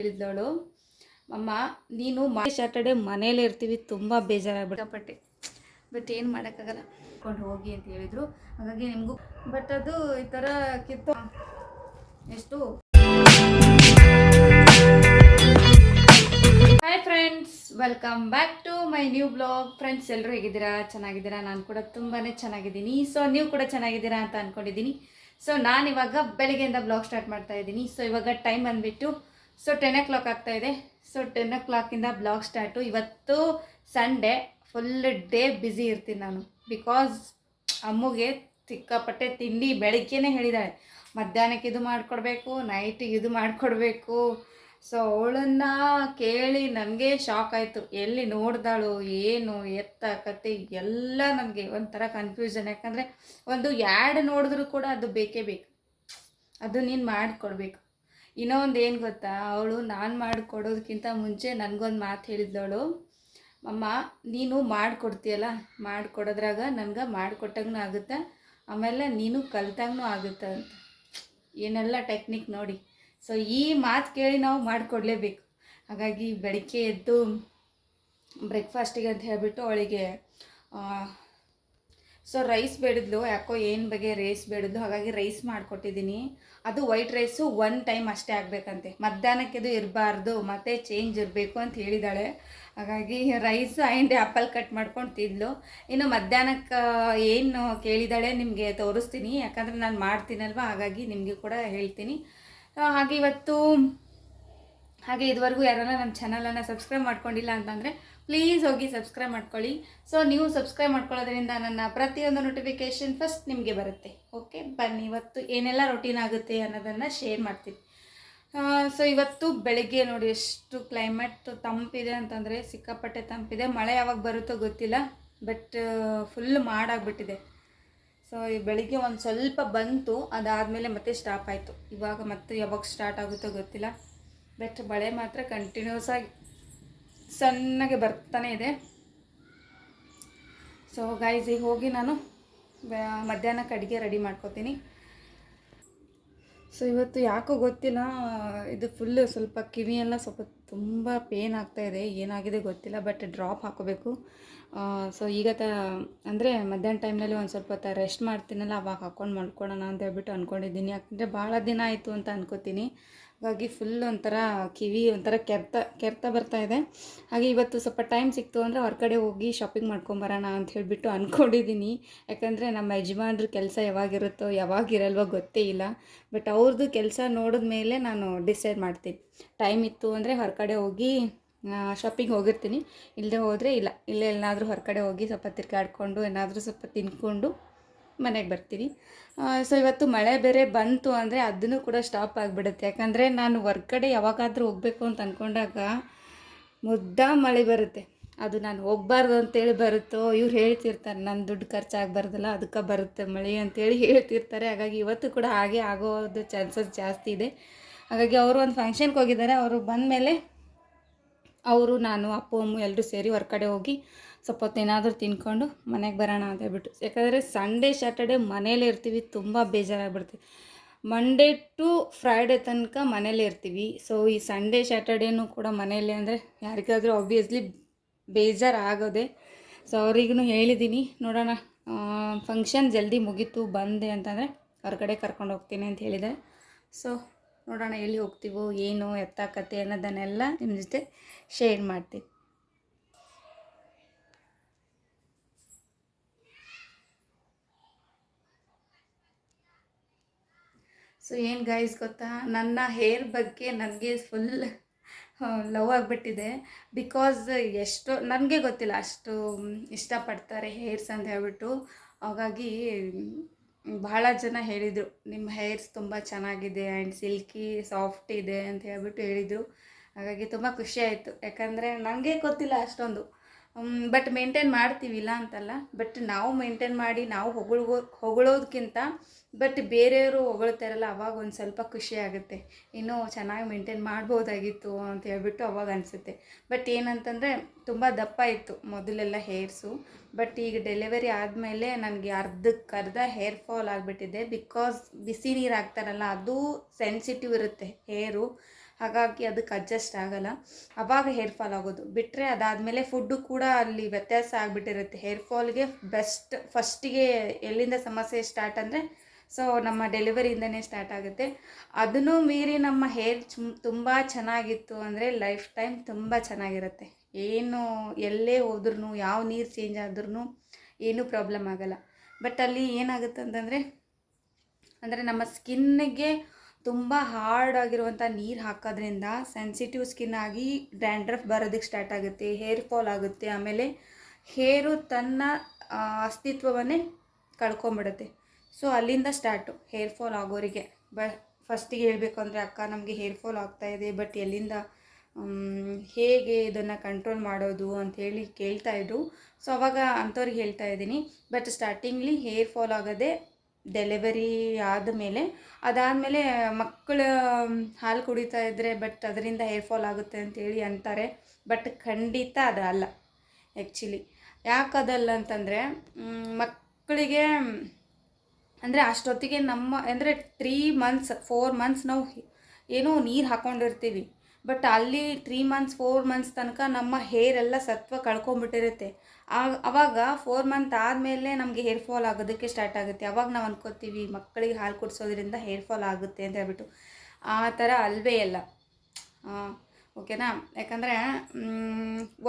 ಹೇಳಿದ್ಲವಳು ಅಮ್ಮ ನೀನು ಸ್ಯಾಟರ್ಡೆ ಮನೇಲಿ ಇರ್ತೀವಿ ತುಂಬ ಬೇಜಾರಾಗ್ಬಿಟ್ಟಪಟ್ಟೆ ಬಟ್ ಏನು ಮಾಡೋಕ್ಕಾಗಲ್ಲ. ಕೊಂಡು ಹೋಗಿ ಅಂತ ಹೇಳಿದರು. ಹಾಗಾಗಿ ನಿಮಗೂ ಬಟ್ ಅದು ಈ ಥರ ಕಿತ್ತು. ಎಷ್ಟು? Hi friends welcome back to my new blog friends ಎಲ್ಲರೂ ಹೇಗಿದ್ದೀರಾ? ಚೆನ್ನಾಗಿದ್ದೀರಾ? ನಾನು ಕೂಡ ತುಂಬಾ ಚೆನ್ನಾಗಿದ್ದೀನಿ. ಸೊ ನೀವು ಕೂಡ ಚೆನ್ನಾಗಿದ್ದೀರಾ ಅಂತ ಅಂದ್ಕೊಂಡಿದ್ದೀನಿ ಸೊ ನಾನು ಇವಾಗ ಬೆಳಗ್ಗೆಯಿಂದ ಬ್ಲಾಗ್ ಸ್ಟಾರ್ಟ್ ಮಾಡ್ತಾ ಇದ್ದೀನಿ. ಸೊ ಇವಾಗ ಟೈಮ್ ಬಂದುಬಿಟ್ಟು ಸೊ ಟೆನ್ ಓ ಕ್ಲಾಕ್ ಆಗ್ತಾ ಇದೆ. ಸೊ ಟೆನ್ ಓ ಕ್ಲಾಕಿಂದ ಬ್ಲಾಗ್ ಸ್ಟಾರ್ಟು ಇವತ್ತು ಸಂಡೇ ಫುಲ್ ಡೇ ಬ್ಯುಸಿ ಇರ್ತೀನಿ ನಾನು. ಬಿಕಾಸ್ ಅಮ್ಮಗೆ ಸಿಕ್ಕಾಪಟ್ಟೆ ತಿಂಡಿ ಬೆಳಗ್ಗೆನೇ ಹೇಳಿದ್ದಾಳೆ ಮಧ್ಯಾಹ್ನಕ್ಕೆ ಇದು ಮಾಡಿಕೊಡ್ಬೇಕು ನೈಟಿಗೆ ಇದು ಮಾಡಿಕೊಡ್ಬೇಕು. ಸೊ ಅವಳನ್ನ ಕೇಳಿ ನನಗೆ ಶಾಕ್ ಆಯಿತು. ಎಲ್ಲಿ ನೋಡ್ದಾಳು, ಏನು, ಎತ್ತ ಕತೆ ಎಲ್ಲ ನನಗೆ ಒಂಥರ ಕನ್ಫ್ಯೂಷನ್ ಯಾಕಂದರೆ ಒಂದು ಯಾಡ್ ನೋಡಿದ್ರು ಕೂಡ ಅದು ಬೇಕೇ ಬೇಕು. ಅದು ನೀನು ಮಾಡಿಕೊಡ್ಬೇಕು. ಇನ್ನೂ ಒಂದು ಏನು ಗೊತ್ತಾ? ಅವಳು ನಾನು ಮಾಡಿಕೊಡೋದಕ್ಕಿಂತ ಮುಂಚೆ ನನಗೊಂದು ಮಾತು ಹೇಳಿದ್ದವಳು ಅಮ್ಮ, ನೀನು ಮಾಡಿಕೊಡ್ತೀಯಲ್ಲ? ಮಾಡಿಕೊಡೋದ್ರಾಗ ನನಗೆ ಮಾಡಿಕೊಟ್ಟಾಗೂ ಆಗುತ್ತೆ? ಆಮೇಲೆ ನೀನು ಕಲ್ತಾಗೂ ಆಗುತ್ತೆ ಅಂತ. ಏನೆಲ್ಲ ಟೆಕ್ನಿಕ್ ನೋಡಿ. ಸೊ ಈ ಮಾತು ಕೇಳಿ ನಾವು ಮಾಡಿಕೊಡ್ಲೇಬೇಕು. ಹಾಗಾಗಿ ಬೆಳಗ್ಗೆ ಎದ್ದು ಬ್ರೇಕ್ಫಾಸ್ಟಿಗೆ ಅಂತ ಹೇಳಿಬಿಟ್ಟು ಅವಳಿಗೆ ಸೊ ರೈಸ್ ಬೇಡಿದ್ಲು, ಯಾಕೋ ಏನು ಬಗ್ಗೆ ರೈಸ್ ಬೇಡಿದ್ಲು, ಹಾಗಾಗಿ ರೈಸ್ ಮಾಡಿಕೊಟ್ಟಿದ್ದೀನಿ. ಅದು ವೈಟ್ ರೈಸು ಒನ್ ಟೈಮ್ ಅಷ್ಟೇ ಆಗಬೇಕಂತೆ. ಮಧ್ಯಾಹ್ನಕ್ಕೆ ಇದು ಇರಬಾರ್ದು, ಮತ್ತೆ ಚೇಂಜ್ ಇರಬೇಕು ಅಂತ ಹೇಳಿದಾಳೆ. ಹಾಗಾಗಿ ರೈಸ್ ಆ್ಯಂಡ್ ಆ್ಯಪಲ್ ಕಟ್ ಮಾಡ್ಕೊಂಡು ತಿಂದ್ಲು. ಇನ್ನು ಮಧ್ಯಾಹ್ನಕ್ಕೆ, ಏನು ಕೇಳಿದಾಳೆ ನಿಮಗೆ ತೋರಿಸ್ತೀನಿ. ಯಾಕಂದರೆ ನಾನು ಮಾಡ್ತೀನಲ್ವ, ಹಾಗಾಗಿ ನಿಮಗೆ ಕೂಡ ಹೇಳ್ತೀನಿ. ಹಾಗೆ ಇವತ್ತು, ಹಾಗೆ ಇದುವರೆಗೂ ಯಾರನ್ನ ನಮ್ಮ ಚಾನಲನ್ನು ಸಬ್ಸ್ಕ್ರೈಬ್ ಮಾಡ್ಕೊಂಡಿಲ್ಲ ಅಂತಂದರೆ ಪ್ಲೀಸ್ ಹೋಗಿ ಸಬ್ಸ್ಕ್ರೈಬ್ ಮಾಡ್ಕೊಳ್ಳಿ. ಸೊ ನೀವು ಸಬ್ಸ್ಕ್ರೈಬ್ ಮಾಡ್ಕೊಳ್ಳೋದ್ರಿಂದ ನನ್ನ ಪ್ರತಿಯೊಂದು ನೋಟಿಫಿಕೇಷನ್ ಫಸ್ಟ್ ನಿಮಗೆ ಬರುತ್ತೆ. ಓಕೆ, ಬನ್ನಿ, ಇವತ್ತು ಏನೆಲ್ಲ ರೊಟೀನ್ ಆಗುತ್ತೆ ಅನ್ನೋದನ್ನು ಶೇರ್ ಮಾಡ್ತೀನಿ. ಸೊ ಇವತ್ತು ಬೆಳಗ್ಗೆ ನೋಡಿ ಎಷ್ಟು ಕ್ಲೈಮೇಟ್ ತಂಪಿದೆ ಅಂತಂದರೆ, ಸಿಕ್ಕಾಪಟ್ಟೆ ತಂಪಿದೆ. ಮಳೆ ಯಾವಾಗ ಬರುತ್ತೋ ಗೊತ್ತಿಲ್ಲ ಬಟ್ ಫುಲ್ ಮಾಡಾಗ್ಬಿಟ್ಟಿದೆ. ಸೊ ಈ ಬೆಳಿಗ್ಗೆ ಒಂದು ಸ್ವಲ್ಪ ಬಂತು, ಅದಾದಮೇಲೆ ಮತ್ತೆ ಸ್ಟಾಪ್ ಆಯಿತು. ಇವಾಗ ಮತ್ತೆ ಯಾವಾಗ ಸ್ಟಾರ್ಟ್ ಆಗುತ್ತೋ ಗೊತ್ತಿಲ್ಲ ಬಟ್ ಮಳೆ ಮಾತ್ರ ಕಂಟಿನ್ಯೂಸ್ ಆಗಿ ಸಣ್ಣಗೆ ಬರ್ತಾನೆ ಇದೆ. ಸೊ ಗೈಸಿಗೆ ಹೋಗಿ ನಾನು ಮಧ್ಯಾಹ್ನಕ್ಕೆ ಅಡುಗೆ ರೆಡಿ ಮಾಡ್ಕೋತೀನಿ. ಸೊ ಇವತ್ತು ಯಾಕೋ ಗೊತ್ತಿಲ್ಲ, ಇದು ಫುಲ್ಲು ಸ್ವಲ್ಪ ಕಿವಿ ಎಲ್ಲ ಸ್ವಲ್ಪ ತುಂಬ ಪೇನ್ ಆಗ್ತಾ ಇದೆ, ಏನಾಗಿದೆ ಗೊತ್ತಿಲ್ಲ ಬಟ್ ಡ್ರಾಪ್ ಹಾಕೋಬೇಕು. ಸೊ ಈಗ ತ, ಅಂದರೆ ಮಧ್ಯಾಹ್ನ ಟೈಮ್ನಲ್ಲಿ ಒಂದು ಸ್ವಲ್ಪ ಹೊತ್ತು ರೆಸ್ಟ್ ಮಾಡ್ತೀನಲ್ಲ, ಅವಾಗ ಹಾಕ್ಕೊಂಡು ಮಾಡ್ಕೊಳ್ಳೋಣ ಅಂತ ಹೇಳ್ಬಿಟ್ಟು ಅಂದ್ಕೊಂಡಿದ್ದೀನಿ ಯಾಕಂದರೆ ಭಾಳ ದಿನ ಆಯಿತು ಅಂತ ಅನ್ಕೋತೀನಿ. ಹಾಗಾಗಿ ಫುಲ್ ಒಂಥರ ಕಿವಿ ಒಂಥರ ಕೆರ್ತ ಕೆರ್ತ ಬರ್ತಾ ಇದೆ. ಹಾಗೆ ಇವತ್ತು ಸ್ವಲ್ಪ ಟೈಮ್ ಸಿಕ್ತು ಅಂದರೆ ಹೊರಗಡೆ ಹೋಗಿ ಶಾಪಿಂಗ್ ಮಾಡ್ಕೊಂಬರೋಣ ಅಂತ ಹೇಳಿಬಿಟ್ಟು ಅಂದ್ಕೊಂಡಿದ್ದೀನಿ ಯಾಕಂದರೆ ನಮ್ಮ ಯಜಮಾನ್ರ ಕೆಲಸ ಯಾವಾಗಿರುತ್ತೋ, ಯಾವಾಗಿರಲ್ವೋ ಗೊತ್ತೇ ಇಲ್ಲ. ಬಟ್ ಅವ್ರದ್ದು ಕೆಲಸ ನೋಡಿದ ಮೇಲೆ ನಾನು ಡಿಸೈಡ್ ಮಾಡ್ತೀನಿ. ಟೈಮ್ ಇತ್ತು ಅಂದರೆ ಹೊರಗಡೆ ಹೋಗಿ ಶಾಪಿಂಗ್ ಹೋಗಿರ್ತೀನಿ. ಇಲ್ಲದೆ ಹೋದರೆ ಇಲ್ಲ. ಇಲ್ಲೇ ಎಲ್ಲಾದರೂ ಹೊರಗಡೆ ಹೋಗಿ ಸ್ವಲ್ಪ ತಿರ್ಗಾಡ್ಕೊಂಡು, ಏನಾದರೂ ಸ್ವಲ್ಪ ತಿನ್ಕೊಂಡು ಮನೆಗೆ ಬರ್ತೀನಿ. ಸೊ ಇವತ್ತು ಮಳೆ ಬೇರೆ ಬಂತು ಅಂದರೆ ಅದನ್ನು ಕೂಡ ಸ್ಟಾಪ್ ಆಗಿಬಿಡುತ್ತೆ. ಯಾಕಂದರೆ ನಾನು ಹೊರ್ಗಡೆ ಯಾವಾಗಾದರೂ ಹೋಗಬೇಕು ಅಂತ ಅಂದ್ಕೊಂಡಾಗ ಮುದ್ದ ಮಳೆ ಬರುತ್ತೆ. ಅದು ನಾನು ಹೋಗ್ಬಾರ್ದು ಅಂತೇಳಿ ಬರುತ್ತೋ, ಇವ್ರು ಹೇಳ್ತಿರ್ತಾರೆ ನನ್ನ ದುಡ್ಡು ಖರ್ಚಾಗಬಾರ್ದಲ್ಲ ಅದಕ್ಕೆ ಬರುತ್ತೆ ಮಳೆ ಅಂತೇಳಿ ಹೇಳ್ತಿರ್ತಾರೆ. ಹಾಗಾಗಿ ಇವತ್ತು ಕೂಡ ಹಾಗೆ ಆಗೋದು ಚಾನ್ಸಸ್ ಜಾಸ್ತಿ ಇದೆ. ಹಾಗಾಗಿ ಅವರು ಒಂದು ಫಂಕ್ಷನ್ಗೆ ಹೋಗಿದ್ದಾರೆ, ಅವರು ಬಂದಮೇಲೆ ಅವರು, ನಾನು, ಅಪ್ಪು, ಅಮ್ಮ ಎಲ್ಲರೂ ಸೇರಿ ಹೊರ್ಗಡೆ ಹೋಗಿ ಸ್ವಲ್ಪ ಹೊತ್ತು ಏನಾದರೂ ತಿನ್ಕೊಂಡು ಮನೆಗೆ ಬರೋಣ ಅಂತ ಹೇಳ್ಬಿಟ್ಟು ಯಾಕಂದರೆ ಸಂಡೇ ಸ್ಯಾಟರ್ಡೆ ಮನೇಲೇ ಇರ್ತೀವಿ, ತುಂಬ ಬೇಜಾರಾಗ್ಬಿಡ್ತೀವಿ ಮಂಡೇ ಟು ಫ್ರೈಡೇ ತನಕ ಮನೇಲೇ ಇರ್ತೀವಿ. ಸೊ ಈ ಸಂಡೇ ಸ್ಯಾಟರ್ಡೇನೂ ಕೂಡ ಮನೇಲಿ ಅಂದರೆ ಯಾರಿಗಾದರೂ ಆಬ್ವಿಯಸ್ಲಿ ಬೇಜಾರು ಆಗೋದೆ ಸೊ ಅವ್ರಿಗೂ ಹೇಳಿದ್ದೀನಿ ನೋಡೋಣ ಫಂಕ್ಷನ್ ಜಲ್ದಿ ಮುಗೀತು, ಬಂದೆ ಅಂತಂದರೆ ಹೊರಗಡೆ ಕರ್ಕೊಂಡು ಹೋಗ್ತೀನಿ ಅಂತ ಹೇಳಿದೆ ಸೊ ನೋಡೋಣ ಎಲ್ಲಿ ಹೋಗ್ತೀವೋ, ಏನು, ಎತ್ತಾಕತ್ತೆ ಕತೆ ಅನ್ನೋದನ್ನೆಲ್ಲ ನಿಮ್ಮ ಜೊತೆ ಶೇರ್ ಮಾಡ್ತೀನಿ. ಸೊ ಏನು ಗೈಸ್ ಗೊತ್ತಾ? ನನ್ನ ಹೇರ್ ಬಗ್ಗೆ ನನಗೆ ಫುಲ್ ಲವ್ ಆಗಿಬಿಟ್ಟಿದೆ. ಬಿಕಾಸ್ ಎಷ್ಟು, ನನಗೆ ಗೊತ್ತಿಲ್ಲ ಅಷ್ಟು ಇಷ್ಟಪಡ್ತಾರೆ ಹೇರ್ಸ್ ಅಂತ ಹೇಳ್ಬಿಟ್ಟು. ಹಾಗಾಗಿ ಭಾಳ ಜನ ಹೇಳಿದರು, ನಿಮ್ಮ ಹೇರ್ಸ್ ತುಂಬ ಚೆನ್ನಾಗಿದೆ ಆ್ಯಂಡ್ ಸಿಲ್ಕಿ ಸಾಫ್ಟ್ ಇದೆ ಅಂತ ಹೇಳ್ಬಿಟ್ಟು ಹೇಳಿದರು. ಹಾಗಾಗಿ ತುಂಬ ಖುಷಿ ಆಯಿತು. ಯಾಕಂದರೆ ನನಗೆ ಗೊತ್ತಿಲ್ಲ ಅಷ್ಟೊಂದು. ಬಟ್ ಮೇಂಟೈನ್ ಮಾಡ್ತೀವಿಲ್ಲ ಅಂತಲ್ಲ. ಬಟ್ ನಾವು ಮೇಂಟೈನ್ ಮಾಡಿ, ನಾವು ಹೊಗಳ್ಗೋ ಹೊಗಳೋದಕ್ಕಿಂತ ಬಟ್ ಬೇರೆಯವರು ಹೊಗಳ್ತಾರಲ್ಲ ಅವಾಗ ಒಂದು ಸ್ವಲ್ಪ ಖುಷಿ ಆಗುತ್ತೆ. ಇನ್ನೂ ಚೆನ್ನಾಗಿ ಮೇಂಟೈನ್ ಮಾಡ್ಬೋದಾಗಿತ್ತು ಅಂತ ಹೇಳ್ಬಿಟ್ಟು ಅವಾಗ ಅನಿಸುತ್ತೆ. ಬಟ್ ಏನಂತಂದರೆ, ತುಂಬ ದಪ್ಪ ಇತ್ತು ಮೊದಲೆಲ್ಲ ಹೇರ್ಸು ಬಟ್ ಈಗ ಡೆಲಿವರಿ ಆದಮೇಲೆ ನನಗೆ ಅರ್ಧಕ್ಕೆ ಅರ್ಧ ಹೇರ್ ಫಾಲ್ ಆಗಿಬಿಟ್ಟಿದೆ. ಬಿಕಾಸ್ ಬಿಸಿ ನೀರು ಹಾಕ್ತಾರಲ್ಲ, ಅದು ಸೆನ್ಸಿಟಿವ್ ಇರುತ್ತೆ ಹೇರು ಹಾಗಾಗಿ ಅದಕ್ಕೆ ಅಡ್ಜಸ್ಟ್ ಆಗಲ್ಲ. ಅವಾಗ ಹೇರ್ ಫಾಲ್ ಆಗೋದು. ಬಿಟ್ಟರೆ ಅದಾದಮೇಲೆ ಫುಡ್ಡು ಕೂಡ ಅಲ್ಲಿ ವ್ಯತ್ಯಾಸ ಆಗಿಬಿಟ್ಟಿರುತ್ತೆ. ಹೇರ್ ಫಾಲ್ಗೆ ಬೆಸ್ಟ್ ಫಸ್ಟಿಗೆ ಎಲ್ಲಿಂದ ಸಮಸ್ಯೆ ಸ್ಟಾರ್ಟ್ ಅಂದರೆ ಸೊ ನಮ್ಮ ಡೆಲಿವರಿಯಿಂದನೇ ಸ್ಟಾರ್ಟ್ ಆಗುತ್ತೆ. ಅದನ್ನು ಮೀರಿ ನಮ್ಮ ಹೇರ್ ತುಂಬ ಚೆನ್ನಾಗಿತ್ತು ಅಂದರೆ ಲೈಫ್ ಟೈಮ್ ತುಂಬ ಚೆನ್ನಾಗಿರುತ್ತೆ. ಏನು, ಎಲ್ಲೇ ಹೋದ್ರೂ ಯಾವ ನೀರು ಚೇಂಜ್ ಆದ್ರೂ ಏನೂ ಪ್ರಾಬ್ಲಮ್ ಆಗಲ್ಲ. ಬಟ್ ಅಲ್ಲಿ ಏನಾಗುತ್ತೆ ಅಂತಂದರೆ, ಅಂದರೆ ನಮ್ಮ ಸ್ಕಿನ್ನಿಗೆ ತುಂಬ ಹಾರ್ಡ್ ಆಗಿರುವಂಥ ನೀರು ಹಾಕೋದ್ರಿಂದ ಸೆನ್ಸಿಟಿವ್ ಸ್ಕಿನ್ ಆಗಿ ಡ್ಯಾಂಡ್ರಫ್ ಬರೋದಕ್ಕೆ ಸ್ಟಾರ್ಟ್ ಆಗುತ್ತೆ ಹೇರ್ ಫಾಲ್ ಆಗುತ್ತೆ, ಆಮೇಲೆ ಹೇರು ತನ್ನ ಅಸ್ತಿತ್ವವನ್ನೇ ಕಳ್ಕೊಂಬಿಡುತ್ತೆ. ಸೊ ಅಲ್ಲಿಂದ ಸ್ಟಾರ್ಟು ಹೇರ್ ಫಾಲ್ ಆಗೋರಿಗೆ. ಬ ಫಸ್ಟಿಗೆ ಹೇಳಬೇಕು ಅಂದರೆ ಅಕ್ಕ ನಮಗೆ ಹೇರ್ ಫಾಲ್ ಆಗ್ತಾ ಇದೆ ಬಟ್ ಎಲ್ಲಿಂದ ಹೇಗೆ ಇದನ್ನು ಕಂಟ್ರೋಲ್ ಮಾಡೋದು ಅಂಥೇಳಿ ಕೇಳ್ತಾ ಇದ್ರು. ಸೊ ಅವಾಗ ಅಂಥವ್ರಿಗೆ ಹೇಳ್ತಾ ಇದ್ದೀನಿ. ಬಟ್ ಸ್ಟಾರ್ಟಿಂಗ್ಲಿ ಹೇರ್ ಫಾಲ್ ಆಗೋದೇ ಡೆಲಿವರಿ ಆದಮೇಲೆ, ಅದಾದಮೇಲೆ ಮಕ್ಕಳು ಹಾಲು ಕುಡಿತಾ ಇದ್ದರೆ ಬಟ್ ಅದರಿಂದ ಹೇರ್ ಫಾಲ್ ಆಗುತ್ತೆ ಅಂತೇಳಿ ಅಂತಾರೆ. ಬಟ್ ಖಂಡಿತ ಅದಲ್ಲ ಆ್ಯಕ್ಚುಲಿ ಯಾಕದಲ್ಲ ಅಂತಂದರೆ ಮಕ್ಕಳಿಗೆ, ಅಂದರೆ ಅಷ್ಟೊತ್ತಿಗೆ ನಮ್ಮ, ಅಂದರೆ ತ್ರೀ ಮಂತ್ಸ್ ಫೋರ್ ಮಂತ್ಸ್ ನಾವು ಏನೋ ನೀರು ಹಾಕ್ಕೊಂಡಿರ್ತೀವಿ ಬಟ್ ಅಲ್ಲಿ ತ್ರೀ ಮಂತ್ಸ್ ಫೋರ್ ಮಂತ್ಸ್ ತನಕ ನಮ್ಮ ಹೇರ್ ಎಲ್ಲ ಸತ್ವ ಕಳ್ಕೊಂಬಿಟ್ಟಿರುತ್ತೆ ಆಗ, ಅವಾಗ ಫೋರ್ ಮಂತ್ ಆದಮೇಲೆ ನಮಗೆ ಹೇರ್ ಫಾಲ್ ಆಗೋದಕ್ಕೆ ಸ್ಟಾರ್ಟ್ ಆಗುತ್ತೆ. ಅವಾಗ ನಾವು ಅಂದ್ಕೋತೀವಿ ಮಕ್ಕಳಿಗೆ ಹಾಲು ಕುಡಿಸೋದ್ರಿಂದ ಹೇರ್ ಫಾಲ್ ಆಗುತ್ತೆ ಅಂತ ಹೇಳ್ಬಿಟ್ಟು. ಆ ಥರ ಅಲ್ವೇ ಇಲ್ಲ ಓಕೆನಾ ಯಾಕಂದರೆ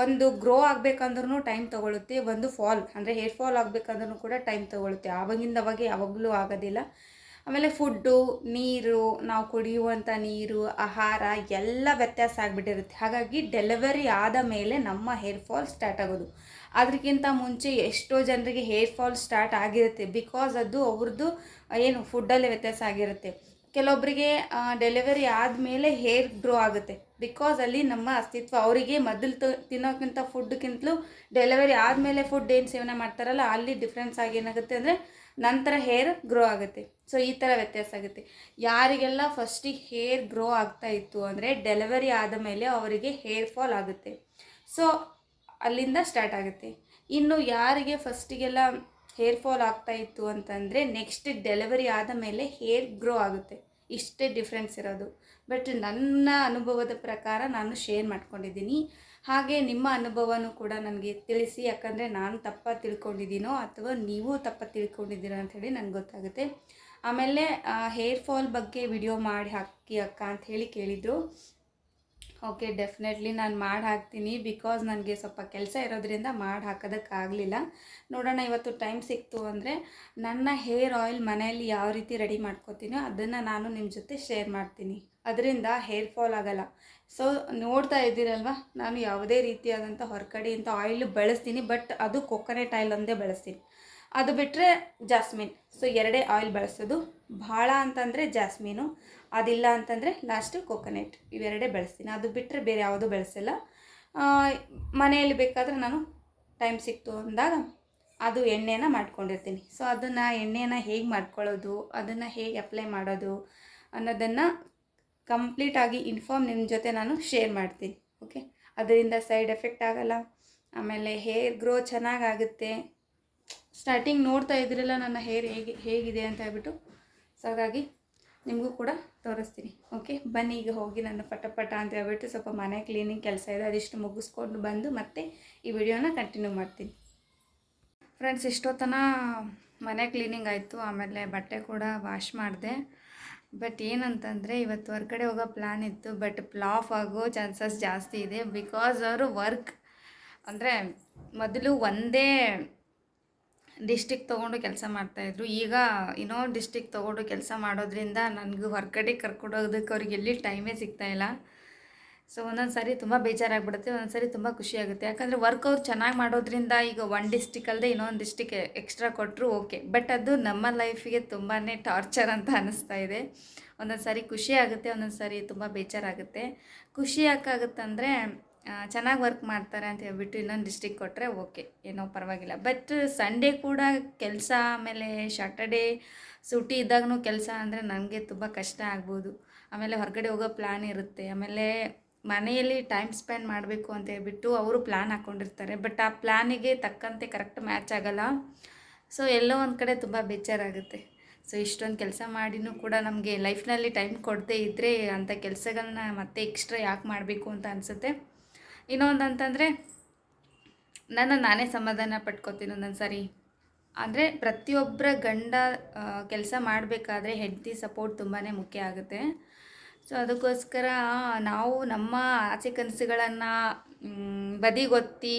ಒಂದು ಗ್ರೋ ಆಗಬೇಕಂದ್ರೂ ಟೈಮ್ ತೊಗೊಳುತ್ತೆ, ಒಂದು ಫಾಲ್ ಅಂದರೆ ಹೇರ್ ಫಾಲ್ ಆಗಬೇಕಂದ್ರೂ ಕೂಡ ಟೈಮ್ ತೊಗೊಳುತ್ತೆ. ಆವಾಗಿಂದ ಅವಾಗ ಯಾವಾಗಲೂ ಆಗೋದಿಲ್ಲ. ಆಮೇಲೆ ಫುಡ್ಡು, ನೀರು, ನಾವು ಕುಡಿಯುವಂಥ ನೀರು, ಆಹಾರ ಎಲ್ಲ ವ್ಯತ್ಯಾಸ ಆಗಿಬಿಟ್ಟಿರುತ್ತೆ. ಹಾಗಾಗಿ ಡೆಲಿವರಿ ಆದ ಮೇಲೆ ನಮ್ಮ ಹೇರ್ ಫಾಲ್ ಸ್ಟಾರ್ಟ್ ಆಗೋದು. ಅದಕ್ಕಿಂತ ಮುಂಚೆ ಎಷ್ಟೋ ಜನರಿಗೆ ಹೇರ್ ಫಾಲ್ ಸ್ಟಾರ್ಟ್ ಆಗಿರುತ್ತೆ. ಬಿಕಾಸ್ ಅದು ಅವ್ರದ್ದು ಏನು ಫುಡ್ಡಲ್ಲೇ ವ್ಯತ್ಯಾಸ ಆಗಿರುತ್ತೆ. ಕೆಲವೊಬ್ಬರಿಗೆ ಡೆಲಿವರಿ ಆದಮೇಲೆ ಹೇರ್ ಗ್ರೋ ಆಗುತ್ತೆ. ಬಿಕಾಸ್ ಅಲ್ಲಿ ನಮ್ಮ ಅಸ್ತಿತ್ವ, ಅವರಿಗೆ ಮೊದಲು ತಿನ್ನೋಕ್ಕಿಂತ ಫುಡ್ಗಿಂತಲೂ ಡೆಲಿವರಿ ಆದಮೇಲೆ ಫುಡ್ ಏನು ಸೇವನೆ ಮಾಡ್ತಾರಲ್ಲ, ಅಲ್ಲಿ ಡಿಫ್ರೆನ್ಸ್ ಆಗಿ ಏನಾಗುತ್ತೆ ಅಂದರೆ ನಂತರ ಹೇರ್ ಗ್ರೋ ಆಗುತ್ತೆ. ಸೊ ಈ ಥರ ವ್ಯತ್ಯಾಸ ಆಗುತ್ತೆ. ಯಾರಿಗೆಲ್ಲ ಫಸ್ಟಿಗೆ ಹೇರ್ ಗ್ರೋ ಆಗ್ತಾ ಇತ್ತು ಅಂದರೆ ಡೆಲಿವರಿ ಆದ ಮೇಲೆ ಅವರಿಗೆ ಹೇರ್ ಫಾಲ್ ಆಗುತ್ತೆ. ಸೊ ಅಲ್ಲಿಂದ ಸ್ಟಾರ್ಟ್ ಆಗುತ್ತೆ. ಇನ್ನು ಯಾರಿಗೆ ಫಸ್ಟಿಗೆಲ್ಲ ಹೇರ್ ಫಾಲ್ ಆಗ್ತಾ ಇತ್ತು ಅಂತಂದರೆ ನೆಕ್ಸ್ಟ್ ಡೆಲಿವರಿ ಆದ ಮೇಲೆ ಹೇರ್ ಗ್ರೋ ಆಗುತ್ತೆ. ಇಷ್ಟೇ ಡಿಫ್ರೆನ್ಸ್ ಇರೋದು. ಬಟ್ ನನ್ನ ಅನುಭವದ ಪ್ರಕಾರ ನಾನು ಶೇರ್ ಮಾಡ್ಕೊಂಡಿದ್ದೀನಿ. ಹಾಗೆ ನಿಮ್ಮ ಅನುಭವನೂ ಕೂಡ ನನಗೆ ತಿಳಿಸಿ, ಯಾಕಂದರೆ ನಾನು ತಪ್ಪ ತಿಳ್ಕೊಂಡಿದ್ದೀನೋ ಅಥವಾ ನೀವು ತಪ್ಪ ತಿಳ್ಕೊಂಡಿದ್ದೀರಾ ಅಂಥೇಳಿ ನನಗೆ ಗೊತ್ತಾಗುತ್ತೆ. ಆಮೇಲೆ ಹೇರ್ ಫಾಲ್ ಬಗ್ಗೆ ವಿಡಿಯೋ ಮಾಡಿ ಹಾಕಿ ಅಕ್ಕ ಅಂತ ಹೇಳಿ ಕೇಳಿದರು. ಓಕೆ ಡೆಫಿನೆಟ್ಲಿ ನಾನು ಮಾಡಿ ಹಾಕ್ತೀನಿ ಬಿಕಾಸ್ ನನಗೆ ಸ್ವಲ್ಪ ಕೆಲಸ ಇರೋದ್ರಿಂದ ಮಾಡಿ ಹಾಕೋದಕ್ಕಾಗಲಿಲ್ಲ ನೋಡೋಣ ಇವತ್ತು ಟೈಮ್ ಸಿಕ್ತು ಅಂದರೆ ನನ್ನ ಹೇರ್ ಆಯಿಲ್ ಮನೆಯಲ್ಲಿ ಯಾವ ರೀತಿ ರೆಡಿ ಮಾಡ್ಕೋತೀನೋ, ಅದನ್ನು ನಾನು ನಿಮ್ಮ ಜೊತೆ ಶೇರ್ ಮಾಡ್ತೀನಿ. ಅದರಿಂದ ಹೇರ್ ಫಾಲ್ ಆಗಲ್ಲ. ಸೊ ನೋಡ್ತಾ ಇದ್ದೀರಲ್ವ? ನಾನು ಯಾವುದೇ ರೀತಿಯಾದಂಥ ಹೊರಗಡೆ ಇಂಥ ಆಯಿಲ್ ಬಳಸ್ತೀನಿ ಬಟ್ ಅದು ಕೊಕೊನೆಟ್ ಆಯಿಲ್ ಒಂದೇ ಬಳಸ್ತೀನಿ. ಅದು ಬಿಟ್ಟರೆ ಜಾಸ್ಮಿನ್ ಸೊ ಎರಡೇ ಆಯಿಲ್ ಬಳಸೋದು. ಭಾಳ ಅಂತಂದರೆ ಜಾಸ್ಮೀನು ಅದಿಲ್ಲ ಅಂತಂದರೆ ಲಾಸ್ಟು ಕೊಕೊನೆಟ್ ಇವೆರಡೇ ಬಳಸ್ತೀನಿ. ಅದು ಬಿಟ್ಟರೆ ಬೇರೆ ಯಾವುದೂ ಬಳಸಲ್ಲ. ಮನೆಯಲ್ಲಿ ಬೇಕಾದರೆ ನಾನು ಟೈಮ್ ಸಿಕ್ತು ಅಂದಾಗ ಅದು ಎಣ್ಣೆನ ಮಾಡ್ಕೊಂಡಿರ್ತೀನಿ. ಸೊ ಅದನ್ನು ಎಣ್ಣೆನ ಹೇಗೆ ಮಾಡ್ಕೊಳ್ಳೋದು? ಅದನ್ನು ಹೇಗೆ ಅಪ್ಲೈ ಮಾಡೋದು? ಅನ್ನೋದನ್ನು ಕಂಪ್ಲೀಟಾಗಿ ಇನ್ಫಾರ್ಮ್ ನಿಮ್ಮ ಜೊತೆ ನಾನು ಶೇರ್ ಮಾಡ್ತೀನಿ, ಓಕೆ? ಅದರಿಂದ ಸೈಡ್ ಎಫೆಕ್ಟ್ ಆಗಲ್ಲ. ಆಮೇಲೆ ಹೇರ್ ಗ್ರೋ ಚೆನ್ನಾಗಾಗುತ್ತೆ. ಸ್ಟಾರ್ಟಿಂಗ್ ನೋಡ್ತಾ ಇದ್ರಲ್ಲ ನನ್ನ ಹೇರ್ ಹೇಗೆ, ಹೇಗಿದೆ ಅಂತ ಹೇಳ್ಬಿಟ್ಟು. ಸೊ ಹಾಗಾಗಿ ನಿಮಗೂ ಕೂಡ ತೋರಿಸ್ತೀನಿ, ಓಕೆ? ಬನ್ನಿ, ಈಗ ಹೋಗಿ ನಾನು ಪಟ ಪಟ ಅಂತ ಹೇಳ್ಬಿಟ್ಟು ಸ್ವಲ್ಪ ಮನೆ ಕ್ಲೀನಿಂಗ್ ಕೆಲಸ ಇದೆ, ಅದಿಷ್ಟು ಮುಗಿಸ್ಕೊಂಡು ಬಂದು ಮತ್ತೆ ಈ ವಿಡಿಯೋನ ಕಂಟಿನ್ಯೂ ಮಾಡ್ತೀನಿ. ಫ್ರೆಂಡ್ಸ್ ಇಷ್ಟೊತ್ತನ ಮನೆ ಕ್ಲೀನಿಂಗ್ ಆಯಿತು, ಆಮೇಲೆ ಬಟ್ಟೆ ಕೂಡ ವಾಶ್ ಮಾಡಿದೆ. ಬಟ್ ಏನಂತಂದರೆ ಇವತ್ತು ಹೊರ್ಗಡೆ ಹೋಗೋ ಪ್ಲ್ಯಾನ್ ಇತ್ತು ಬಟ್ ಪ್ಲಾಫ್ ಆಗೋ ಚಾನ್ಸಸ್ ಜಾಸ್ತಿ ಇದೆ ಬಿಕಾಸ್ ಅವರು ವರ್ಕ್ ಅಂದರೆ ಮೊದಲು ಒಂದೇ ಡಿಸ್ಟಿಕ್ ತೊಗೊಂಡು ಕೆಲಸ ಮಾಡ್ತಾಯಿದ್ರು ಈಗ ಇನ್ನೊಂದು ಡಿಸ್ಟಿಕ್ ತೊಗೊಂಡು ಕೆಲಸ ಮಾಡೋದ್ರಿಂದ ನನಗೂ ಹೊರಗಡೆ ಕರ್ಕೊಂಡೋಗೋದಕ್ಕೆ ಅವ್ರಿಗೆ ಎಲ್ಲಿ ಟೈಮೇ ಸಿಗ್ತಾ ಇಲ್ಲ. ಸೊ ಒಂದೊಂದು ಸಾರಿ ತುಂಬ ಬೇಜಾರಾಗ್ಬಿಡುತ್ತೆ, ಒಂದೊಂದು ಸಾರಿ ತುಂಬ ಖುಷಿ ಆಗುತ್ತೆ ಯಾಕಂದರೆ ವರ್ಕ್ ಅವ್ರು ಚೆನ್ನಾಗಿ ಮಾಡೋದ್ರಿಂದ ಈಗ ಒನ್ ಡಿಸ್ಟಿಕ್ ಅಲ್ಲದೆ ಇನ್ನೊಂದು ಡಿಸ್ಟಿಕ್ ಎಕ್ಸ್ಟ್ರಾ ಕೊಟ್ಟರು ಓಕೆ ಬಟ್ ಅದು ನಮ್ಮ ಲೈಫಿಗೆ ತುಂಬಾ ಟಾರ್ಚರ್ ಅಂತ ಅನ್ನಿಸ್ತಾ ಇದೆ. ಒಂದೊಂದು ಸಾರಿ ಖುಷಿ ಆಗುತ್ತೆ, ಒಂದೊಂದು ಸಾರಿ ತುಂಬ ಬೇಜಾರಾಗುತ್ತೆ. ಖುಷಿ ಯಾಕಾಗುತ್ತಂದರೆ ಚೆನ್ನಾಗಿ ವರ್ಕ್ ಮಾಡ್ತಾರೆ ಅಂತ ಹೇಳ್ಬಿಟ್ಟು ಇನ್ನೊಂದು ಡಿಸ್ಟಿಕ್ ಕೊಟ್ಟರೆ ಓಕೆ ಏನೋ ಪರವಾಗಿಲ್ಲ. ಬಟ್ ಸಂಡೇ ಕೂಡ ಕೆಲಸ ಆಮೇಲೆ ಸ್ಯಾಟರ್ಡೇ ಸೂಟಿ ಇದ್ದಾಗೂ ಕೆಲಸ ಅಂದರೆ ನನಗೆ ತುಂಬ ಕಷ್ಟ ಆಗ್ಬೋದು. ಆಮೇಲೆ ಹೊರಗಡೆ ಹೋಗೋ ಪ್ಲ್ಯಾನ್ ಇರುತ್ತೆ. ಆಮೇಲೆ ಮನೆಯಲ್ಲಿ ಟೈಮ್ ಸ್ಪೆಂಡ್ ಮಾಡಬೇಕು ಅಂತ ಹೇಳ್ಬಿಟ್ಟು ಅವರು ಪ್ಲ್ಯಾನ್ ಹಾಕ್ಕೊಂಡಿರ್ತಾರೆ ಬಟ್ ಆ ಪ್ಲ್ಯಾನಿಗೆ ತಕ್ಕಂತೆ ಕರೆಕ್ಟ್ ಮ್ಯಾಚ್ ಆಗಲ್ಲ. ಸೊ ಎಲ್ಲೋ ಒಂದು ಕಡೆ ತುಂಬ ಬೇಜಾರಾಗುತ್ತೆ. ಸೊ ಇಷ್ಟೊಂದು ಕೆಲಸ ಮಾಡಿನೂ ಕೂಡ ನಮಗೆ ಲೈಫ್ನಲ್ಲಿ ಟೈಮ್ ಕೊಡದೇ ಇದ್ದರೆ ಅಂಥ ಕೆಲಸಗಳನ್ನ ಮತ್ತೆ ಎಕ್ಸ್ಟ್ರಾ ಯಾಕೆ ಮಾಡಬೇಕು ಅಂತ ಅನಿಸುತ್ತೆ. ಇನ್ನೊಂದು ಅಂತಂದರೆ, ನನ್ನ ನಾನೇ ಸಮಾಧಾನ ಪಟ್ಕೋತೀನಿ ಒಂದೊಂದು ಸಾರಿ. ಅಂದರೆ ಪ್ರತಿಯೊಬ್ಬರ ಗಂಡ ಕೆಲಸ ಮಾಡಬೇಕಾದ್ರೆ ಹೆಂಡತಿ ಸಪೋರ್ಟ್ ತುಂಬಾ ಮುಖ್ಯ ಆಗುತ್ತೆ. ಸೊ ಅದಕ್ಕೋಸ್ಕರ ನಾವು ನಮ್ಮ ಆಸೆ ಕನಸುಗಳನ್ನು ಬದಿಗೊತ್ತಿ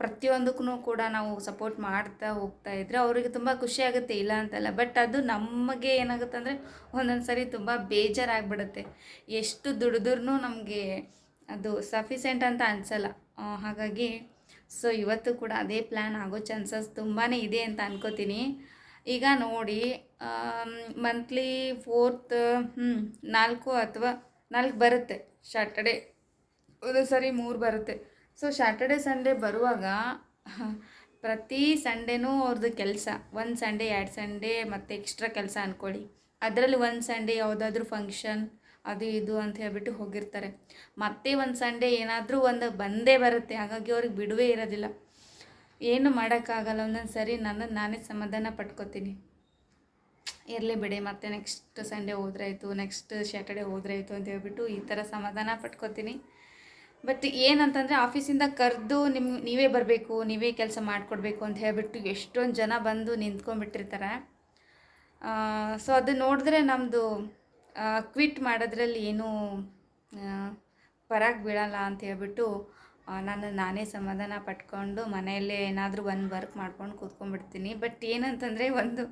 ಪ್ರತಿಯೊಂದಕ್ಕೂ ಕೂಡ ನಾವು ಸಪೋರ್ಟ್ ಮಾಡ್ತಾ ಹೋಗ್ತಾ ಇದ್ದರೆ ಅವರಿಗೆ ತುಂಬ ಖುಷಿ ಆಗುತ್ತೆ, ಇಲ್ಲ ಅಂತಲ್ಲ. ಬಟ್ ಅದು ನಮಗೆ ಏನಾಗುತ್ತೆ ಅಂದರೆ, ಒಂದೊಂದು ಸರಿ ತುಂಬ ಬೇಜಾರಾಗ್ಬಿಡುತ್ತೆ. ಎಷ್ಟು ದುಡಿದ್ರೂ ನಮಗೆ ಅದು ಸಫಿಸೆಂಟ್ ಅಂತ ಅನಿಸಲ್ಲ. ಹಾಗಾಗಿ, ಸೊ ಇವತ್ತು ಕೂಡ ಅದೇ ಪ್ಲ್ಯಾನ್ ಆಗೋ ಚಾನ್ಸಸ್ ತುಂಬಾ ಇದೆ ಅಂತ ಅನ್ಕೋತೀನಿ. ಈಗ ನೋಡಿ ಮಂತ್ಲಿ ಫೋರ್ತ್ ಹ್ಞೂ ನಾಲ್ಕು ಅಥವಾ ನಾಲ್ಕು ಬರುತ್ತೆ. ಸ್ಯಾಟರ್ಡೆ ಒಂದು ಸರಿ ಮೂರು ಬರುತ್ತೆ. ಸೊ ಸ್ಯಾಟರ್ಡೆ ಸಂಡೇ ಬರುವಾಗ ಪ್ರತಿ ಸಂಡೇನೂ ಅವ್ರದ್ದು ಕೆಲಸ. ಒಂದು ಸಂಡೇ ಎರಡು ಸಂಡೇ ಮತ್ತು ಎಕ್ಸ್ಟ್ರಾ ಕೆಲಸ ಅಂದ್ಕೊಳ್ಳಿ ಅದರಲ್ಲಿ ಒಂದು ಸಂಡೇ ಯಾವುದಾದ್ರೂ ಫಂಕ್ಷನ್ ಅದು ಇದು ಅಂತ ಹೇಳ್ಬಿಟ್ಟು ಹೋಗಿರ್ತಾರೆ. ಮತ್ತೆ ಒಂದು ಸಂಡೇ ಏನಾದರೂ ಒಂದು ಬಂದೇ ಬರುತ್ತೆ. ಹಾಗಾಗಿ ಅವ್ರಿಗೆ ಬಿಡುವೇ ಇರೋದಿಲ್ಲ. ಏನು ಮಾಡೋಕ್ಕಾಗಲ್ಲ, ಒಂದೊಂದು ಸರಿ ನಾನು ನಾನೇ ಸಮಾಧಾನ ಪಟ್ಕೋತೀನಿ. ಇರಲಿ ಬಿಡಿ, ಮತ್ತೆ ನೆಕ್ಸ್ಟ್ ಸಂಡೇ ಹೋದ್ರೆ ಆಯಿತು ನೆಕ್ಸ್ಟ್ ಸ್ಯಾಟರ್ಡೆ ಹೋದ್ರೆ ಆಯಿತು ಅಂತ ಹೇಳ್ಬಿಟ್ಟು ಈ ಥರ ಸಮಾಧಾನ ಪಟ್ಕೋತೀನಿ. ಬಟ್ ಏನಂತಂದರೆ ಆಫೀಸಿಂದ ಕರೆದು ನಿಮ್ಮ ನೀವೇ ಬರಬೇಕು, ನೀವೇ ಕೆಲಸ ಮಾಡಿಕೊಡ್ಬೇಕು ಅಂತ ಹೇಳ್ಬಿಟ್ಟು ಎಷ್ಟೊಂದು ಜನ ಬಂದು ನಿಂತ್ಕೊಂಡ್ಬಿಟ್ಟಿರ್ತಾರೆ. ಸೊ ಅದು ನೋಡಿದ್ರೆ ನಮ್ಮದು ಕ್ವಿಟ್ ಮಾಡೋದ್ರಲ್ಲಿ ಏನೂ ಪರಾಗ್ ಬೀಳಲ್ಲ ಅಂತ ಹೇಳ್ಬಿಟ್ಟು ನಾನು ನಾನೇ ಸಮಾಧಾನ ಪಟ್ಕೊಂಡು ಮನೆಯಲ್ಲೇ ಏನಾದರೂ ಒಂದು ವರ್ಕ್ ಮಾಡ್ಕೊಂಡು ಕೂತ್ಕೊಂಡ್ಬಿಡ್ತೀನಿ. ಬಟ್ ಏನಂತಂದರೆ ಒಂದು